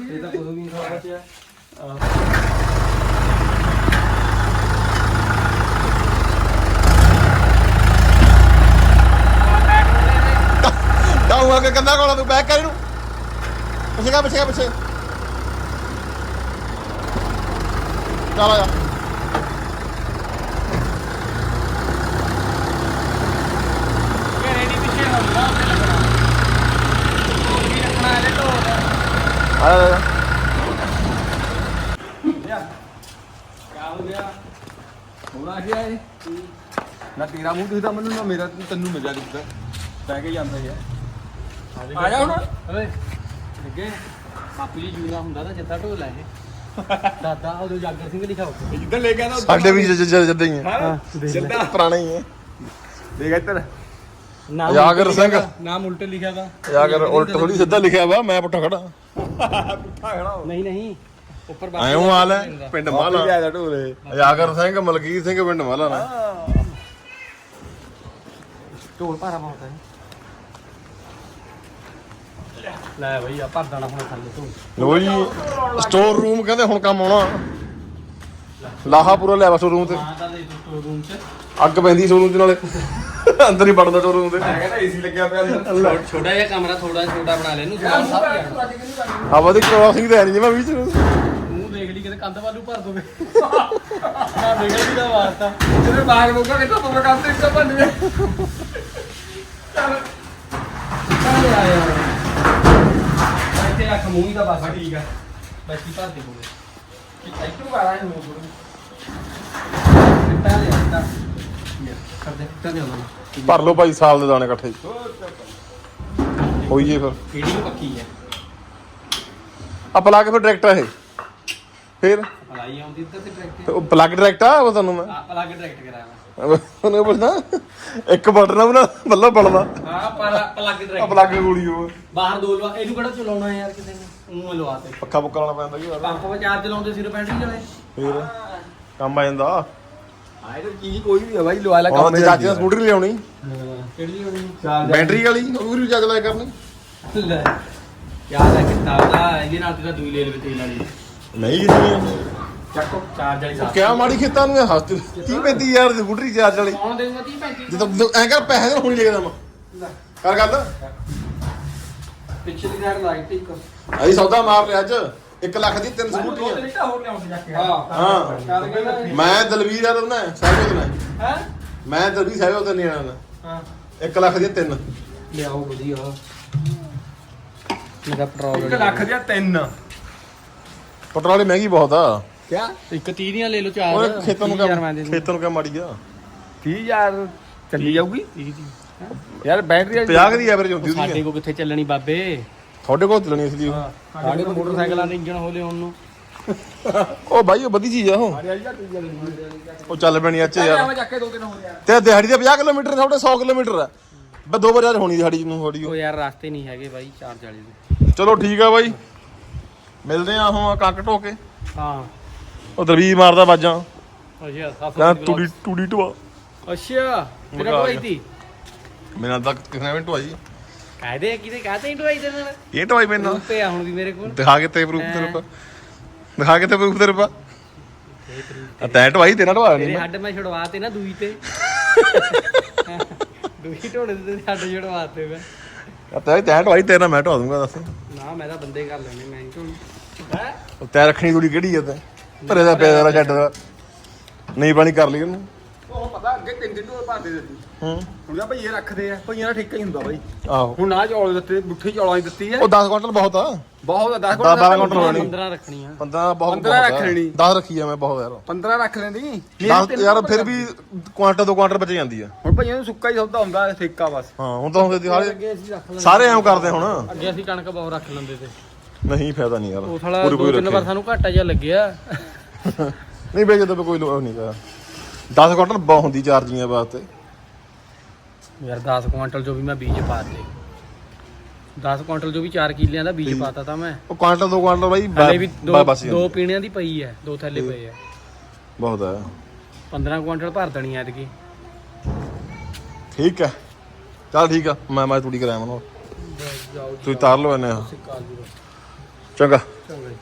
ਇਹ ਤਾਂ ਕੁਝ ਵੀ ਨਹੀਂ ਖਾ ਬਚਿਆ ਜਾਊਂ ਆ ਕੇ ਕੰਦਾ ਕੋਲ ਤੂੰ ਬੈਕ ਕਰ ਇਹਨੂੰ ਪਿੱਛੇ ਕਾ ਪਿੱਛੇ ਕਾ ਪਿੱਛੇ ਚੱਲ ਆ ਜਾ ਆ ਜਾ, ਆ ਜਾ ਹੋਣਾ ਕੀ ਹੈ ਨਾ ਤੇਰਾ ਮੂੰਹ ਦਿਖਦਾ ਮੈਨੂੰ ਨਾ ਮੇਰਾ ਤੈਨੂੰ ਮਿਲਿਆ ਦਿਖਦਾ ਬਹਿ ਕੇ ਜਾਂਦਾ ਯਾਰ ਆ ਜਾ ਹੁਣ ਓਏ ਲੱਗੇ ਬਾਪੂ ਜੀ ਜੂਨਾ ਹੁੰਦਾ ਤਾਂ ਜੱਦਾ ਢੋਲ ਇਹ ਦਾਦਾ ਉਦੋਂ ਜਾਗਰ ਸਿੰਘ ਲਿਖਾ ਉੱਤੇ ਜਿੱਦਾਂ ਲੈ ਕੇ ਆਣਾ ਸਾਡੇ ਵੀ ਜਦਾਂ ਹੀ ਹੈ ਹਾਂ ਜਿੱਦਾਂ। ਪੁਰਾਣੇ ਹੀ ਹੈ ਦੇਖ ਇੱਧਰ। ਨਾਮ ਜਾਗਰ ਉਲਟ ਲਿਖਿਆ ਸਿੰਘ। ਨਾਮ ਉਲਟ ਲਿਖਿਆ ਯਾ ਕਰ ਉਲਟ ਥੋੜੀ ਸਿੱਧਾ ਲਿਖਿਆ ਵਾ ਮੈਂ ਪੁੱਠਾ ਖੜਾ ਪੁੱਠਾ ਖੜਾ ਨਹੀਂ ਨਹੀਂ। ਉੱਪਰ ਐਉਂ ਹਾਲ ਹੈ। ਪਿੰਡ ਮਾਲਾ ਢੋਲੇ ਯਾਗਰ ਸਿੰਘ ਮਲਕੀਤ ਸਿੰਘ ਪਿੰਡ ਮਾਲਾ ਨਾ। ਢੋਲ ਭਾਰਾ ਬਹੁਤ ਹੈ ਲੈ ਬਈ ਆ ਭਰ ਦੇਣਾ ਹੁਣ ਥੱਲੇ ਤੋਂ। ਲੋ ਜੀ ਸਟੋਰ ਰੂਮ ਕਹਿੰਦੇ ਹੁਣ ਕੰਮ ਆਉਣਾ। ਲਾਹਾ ਪੂਰਾ ਲੈ ਵਾ ਸਟੋਰ ਰੂਮ ਤੇ। ਹਾਂ ਤਾਂ ਦੇ ਸਟੋਰ ਰੂਮ ਚ। ਅੱਗ ਪੈਂਦੀ ਸਟੋਰ ਰੂਮ ਚ ਨਾਲੇ। ਅੰਦਰ ਹੀ ਵੜਦਾ ਸਟੋਰ ਰੂਮ ਤੇ। ਮੈਂ ਕਹਿੰਦਾ ਏਸੀ ਲੱਗਿਆ ਪਿਆ ਛੋਟਾ ਜਿਹਾ ਕਮਰਾ ਥੋੜਾ ਛੋਟਾ ਬਣਾ ਲੈ ਇਹਨੂੰ ਹਵਾ ਦੀ ਕ੍ਰੋਸਿੰਗ ਤੇ ਹੈ ਨਹੀਂ ਜਿਵੇਂ ਵਿੱਚ ਮੂੰਹ ਦੇਖ ਲਈ ਕਿਤੇ ਕੰਧ ਵੱਲੋਂ ਭਰ ਦੋਗੇ ਨਾ ਨਿਕਲ ਵੀ ਦਾ ਵਾਸਤਾ ਤੇਰੇ ਬਾਗ ਮੋਗਾ ਕਿੱਥੋਂ ਪਵੇ ਕੰਮ ਤੇ ਗਿਆ ਚੱਲ ਆ ਯਾਰ। ਇੱਥੇ ਰੱਖ ਮੂੰਹ ਹੀ ਦਾ ਬਸ। ਠੀਕ ਆ। ਬਸ ਹੀ ਭਰ ਦੇ ਕੋਲੇ ਇੱਥੋਂ ਬਾਹਰ ਆਇਆ ਮੂੰਹ ਕਿੱਟਾ ਦੇ ਕਿੱਟਾ ਕਰ ਦੇ ਕਿੱਟਾ ਦੇ ਉਹਨਾਂ ਭਰ ਲਓ ਭਾਈ ਸਾਲ ਦੇ ਦਾਣੇ ਇਕੱਠੇ। ਹੋਈ ਜੇ ਫਿਰ। ਫੀਡਿੰਗ ਪੱਕੀ ਹੈ ਆ ਪਲੱਗ ਫਿਰ ਡਾਇਰੈਕਟ ਆ ਇਹ। ਫਿਰ? ਭਲਾਈ ਆਉਂਦੀ ਇੱਧਰ ਤੇ ਉਹ ਪਲੱਗ ਡਾਇਰੈਕਟ ਆ ਉਹ ਤੁਹਾਨੂੰ ਮੈਂ ਆ ਪਲੱਗ ਡਾਇਰੈਕਟ ਕਰਾਇਆ ਉਹਨੇ ਪੁੱਛਣਾ ਇੱਕ ਬਟਨ ਆ ਬਣਾ ਬੱਲਾ ਬਲਦਾ ਹਾਂ ਪਲੱਗ ਆ ਡਾਇਰੈਕਟ ਪਲੱਗ ਗੋਲੀ ਉਹ। ਬਾਹਰ ਦੋ ਲਵਾ ਇਹਨੂੰ ਕਿਹੜਾ ਚਲਾਉਣਾ ਯਾਰ ਕਿਸੇ ਨੇ? ਉਹ ਲਵਾਤੇ ਪੱਖਾ ਪੁੱਕਾ ਲਾਉਣਾ ਪੈਂਦਾ ਕੀ ਵਾਰ ਪੰਪ ਵਿੱਚ ਚਾਰਜ ਲਾਉਂਦੇ ਸਿਰ ਬੈਟਰੀ ਵਾਲੇ ਫਿਰ ਕੰਮ ਆ ਜਾਂਦਾ। ਆਏ ਤਾਂ ਚੀਜ਼ ਕੋਈ ਵੀ ਹੈ ਬਾਈ ਲਵਾ ਲੈ ਹੁਣ ਤੇ ਚਾਚੀ ਨੇ ਸਕੂਟਰੀ ਲਿਆਉਣੀ। ਕਿਹੜੀ ਹੋਣੀ ਬੈਟਰੀ ਵਾਲੀ ਉਹ ਵੀ ਚੱਜ ਲਾਇਆ ਕਰਨੀ। ਲੈ ਯਾਰ ਇਹ ਕਿਤਾਬ ਦਾ ਇਹਦੇ ਨਾਲ ਤੇ ਤਾਂ ਦੂਈ ਲੈ ਲਵੇ ਤੇਲ ਵਾਲੀ ਨਹੀਂ ਨਹੀਂ। ਚੱਕੋ ਚਾਰਜ ਵਾਲੀ ਸਾਥ ਕਿਆ ਮਾੜੀ ਖੇਤਾਂ ਨੂੰ ਹੱਸ 30 35000 ਦੀ ਸਕੂਟਰੀ ਚਾਰਜ ਵਾਲੀ। ਕੌਣ ਦੇਊਗਾ 30 35 ਜਦੋਂ ਐਂ ਕਰ ਪੈਸੇ ਤਾਂ ਹੁਣ ਲੈ ਕੇ ਦਵਾਂ। ਕਰ ਗੱਲ? ਪਿੱਛੇ ਦੀ ਸਾਈਡ ਲਾਈਟ ਇੱਕ। ਅਸੀਂ ਸੌਦਾ ਮਾਰ ਲਿਆ ਅੱਜ। 1 ਲੱਖ ਦੀ ਤਿੰਨ ਸਕੂਟਰੀਆਂ ਲਿਟਾ ਹੋਰ ਲਿਆਉਂਦੇ ਜਾ ਕੇ। ਹਾਂ। ਹਾਂ ਚੱਲ ਗਿਆ ਮੈਂ ਦਲਵੀਰ ਆ ਉਹਨੇ ਸਾਹਿਬ ਨੇ ਹੈ? ਮੈਂ ਦਲਵੀਰ ਸਾਹਿਬ ਉਹਦੇ ਨਹੀਂ ਆਣਾ ਹਾਂ। 1 ਲੱਖ ਦੀਆਂ ਤਿੰਨ। ਲਿਆਓ ਵਧੀਆ। ਮੇਰਾ ਪੈਟਰੋਲ 1 ਲੱਖ ਦੀਆਂ ਤਿੰਨ। ਪੈਟਰੋਲ ਮਹਿੰਗੀ ਬਹੁਤ ਆ। ਕਿਆ? ਇੱਕ 30 ਦੀਆਂ ਲੈ ਲਓ ਉਹ ਚਾਰ ਖੇਤਾਂ ਨੂੰ 30,000 ਮੈਂ ਕਿਆ ਦੇ ਦੂੰ ਖੇਤਾਂ ਨੂੰ ਕਿਆ ਮਾੜੀ ਆ? 30000 ਚੱਲੀ ਜਾਊਗੀ? 30 ਦੀ। ਯਾਰ ਬੈਟਰੀ 50 ਦੀ ਐਵਰੇਜ ਹੁੰਦੀ ਸਾਡੇ ਉਹਦੀ। ਕੋ ਕਿੱਥੇ ਚੱਲਣੀ ਬਾਬੇ? ਤੁਹਾਡੇ ਕੋਲ ਚੱਲਣੀ ਸੀ ਸਾਡੇ ਕੋ ਮੋਟਰਸਾਈਕਲਾਂ ਦੇ ਇੰਜਣ ਹੋਲੇ ਹੁਣ ਨੂੰ। ਉਹ ਬਾਈ ਉਹ ਵਧੀ ਚੀਜ਼ ਆ ਉਹ। ਉਹ ਚੱਲ ਪੈਣੀ ਅੱਜ ਯਾਰ। ਮੈਂ ਜਾ ਕੇ ਦੋ ਦਿਨ ਹੋ ਗਿਆ ਤੇ ਦਿਹਾੜੀ ਦਾ 50 ਕਿਲੋਮੀਟਰ ਤੁਹਾਡੇ 100 ਕਿਲੋਮੀਟਰ ਆ। ਬਸ ਦੋ ਵਾਰ ਯਾਰ ਹੋਣੀ ਸਾਡੀ ਨੂੰ ਥੋੜੀ ਉਹ ਯਾਰ ਰਸਤੇ ਨਹੀਂ ਹੈਗੇ ਬਾਈ 440 ਦੇ। ਚਲੋ ਠੀਕ ਆ ਬਾਈ। ਮਿਲਦੇ ਆ ਹੁਣ ਕੱਕ ਢੋ ਕੇ ਹਾਂ। ਉਹ ਦਰਵੀਰ ਮਾਰਦਾ ਬਾਜਾਂ। ਅੱਛਾ ਕਹਿੰਦਾ ਟੂੜੀ ਟੂੜੀ ਟਵਾ ਅੱਛਾ ਮੇਰਾ ਮਗਾ ਕੋਈ ਗਿਆ। ਤੀ ਮੇਰਾ ਤਾਂ ਕਿਸਨੇ ਮਿੰਟ ਹੋਈ ਕਾਹਦੇ ਕਿਤੇ ਕਾਹਤੇ ਇੰਟਵਾਈ ਦੇ ਨਾਲ? ਇਹ ਢਵਾਈ ਮੈਨਾਂ ਪ੍ਰੂਫ ਪਿਆ ਹੁਣ ਵੀ ਮੇਰੇ ਕੋਲ। ਦਿਖਾ ਕੇ ਤੇ ਪ੍ਰੂਫ ਤੇਰੇ ਪਾ। ਦਿਖਾ ਕੇ ਤੇ ਪ੍ਰੂਫ ਤੇਰੇ ਪਾ। ਆ ਤੈਂ ਢਵਾਈ ਤੇਰਾ ਢਵਾਇਆ ਤੇਰੇ ਨਹੀਂ ਹੱਡ ਮੈਂ ਛੁਡਵਾ ਤੇ ਨਾ ਦੂਈ ਤੇ। ਦੂਈ ਢੋੜੇ ਤੇ ਹੱਡ ਛੁਡਵਾ ਤੇ ਮੈਂ। ਆ ਤੈਂ ਤੈਂ ਢਵਾਈ ਤੇਰਾ ਮੈਂ ਢਵਾ ਦੂੰਗਾ ਦੱਸ। ਨਾ ਮੈਂ ਤਾਂ ਬੰਦੇ ਕਰ ਲੈਣੇ ਮੈਂ ਕਿਉਂ ਹੈ? ਉਹ ਤੈਂ ਰੱਖਣੀ ਥੋੜੀ ਕਿਹੜੀ ਆ ਤੈਂ? ਭਰੇ ਦਾ ਪਿਆ ਦਾ ਛੱਡ ਦਾ। ਨਹੀਂ ਪਾਣੀ ਕਰ ਲਈ ਉਹਨੂੰ। ਉਹ ਪਤਾ ਅੱਗੇ ਤਿੰਨ ਦਿਨ ਨੂੰ ਭਾਂਦੇ ਦਿੱਤੀ। ਹੂੰ। ਹੁਣ ਤਾਂ ਭਈਏ ਰੱਖਦੇ ਆ ਭਈਆਂ ਦਾ ਠੇਕਾ ਹੀ ਹੁੰਦਾ ਬਾਈ। ਆਹੋ। ਹੁਣ ਆ ਚੌਲ ਦਿੱਤੇ ਬੁੱਠੀ ਚੌਲਾਂ ਦੀ ਦਿੱਤੀ ਆ। ਉਹ 10 ਕੁਇੰਟਲ ਬਹੁਤ ਆ। ਬਹੁਤ 10 ਦਸ ਬਾਰਾਂ ਕੁਇੰਟਲ ਹੋਣੀ। 15 ਰੱਖਣੀਆਂ। 15 ਬਹੁਤ 15 ਰੱਖ ਲੈਣੀ। 10 ਰੱਖੀ ਆ ਮੈਂ ਬਹੁਤ ਯਾਰ। 15 ਰੱਖ ਲੈਂਦੀ। 10 ਯਾਰ ਫਿਰ ਵੀ ਕੁਆਂਟਲ ਦੋ ਕੁਆਂਟਲ ਬਚ ਜਾਂਦੀ ਆ। ਹੁਣ ਭਈਆਂ ਨੂੰ ਸੁੱਕਾ ਹੀ ਸੌਦਾ ਹੁੰਦਾ ਠੇਕਾ ਬਸ। ਹਾਂ ਹੁਣ ਤਾਂ ਹੁੰਦੇ ਸਾਰੇ ਅੱਗੇ ਅਸੀਂ ਰੱਖ ਲੈਂਦੇ। ਸਾਰੇ ਐਂ ਕਰਦੇ ਹੁਣ। ਅੱਗੇ ਅਸੀਂ ਕਣਕ ਬਹੁਤ ਰੱਖ ਲੈਂਦੇ ਤੇ। ਨਹੀਂ ਫਾਇਦਾ ਨਹੀਂ ਯਾਰ। ਉਹ ਸਾਲਾ ਪੂਰੀ ਦੋ ਪੂਰੀ ਤਿੰਨ ਵਾਰ ਰੱਖੇ। ਸਾਨੂੰ ਘਾਟਾ ਜਿਹਾ ਲੱਗਿਆ। ਨਹੀਂ ਵੇਚਦਾ ਕੋਈ ਲੋੜ ਨਹੀਂ ਪਿਆ। 10 ਕੁਇੰਟਲ ਬਹੁਤ ਹੁੰਦੀ ਚਾਰਜੀਆਂ ਵਾਸਤੇ। ਯਾਰ 10 ਕੁਆਂਟਲ ਜੋ ਵੀ ਮੈਂ ਬੀਜ ਪਾਤੇ। 10 ਕੁਆਂਟਲ ਜੋ ਵੀ 4 ਕਿੱਲਿਆਂ ਦਾ ਬੀਜ ਪਾਤਾ ਤਾਂ ਮੈਂ। ਉਹ ਕੁਆਂਟਲ ਦੋ ਕੁਆਂਟਲ ਬਾਈ ਹਲੇ ਵੀ ਬ- ਦੋ ਬ- ਬਸ ਦੋ। ਪੀਣਿਆਂ ਦੀ ਪਈ ਹੈ ਦੋ ਥੈਲੇ ਪਏ ਆ। ਬਹੁਤ ਆ। 15 ਕੁਆਂਟਲ ਭਰ ਦੇਣੀ ਐਤਕੀ। ਠੀਕ ਹੈ ਚੱਲ ਠੀਕ ਆ ਮੈਂ ਮੈਂ ਤੂੜੀ ਕਰਾਇਆ ਮਨੋ। ਜਾਓ ਤੁਸੀਂ ਤਾਰ ਲਓ ਇਹਨੇ। ਸਿੱਕਾ ਜੀ ਚੰਗਾ ਚੰਗਾ ਜੀ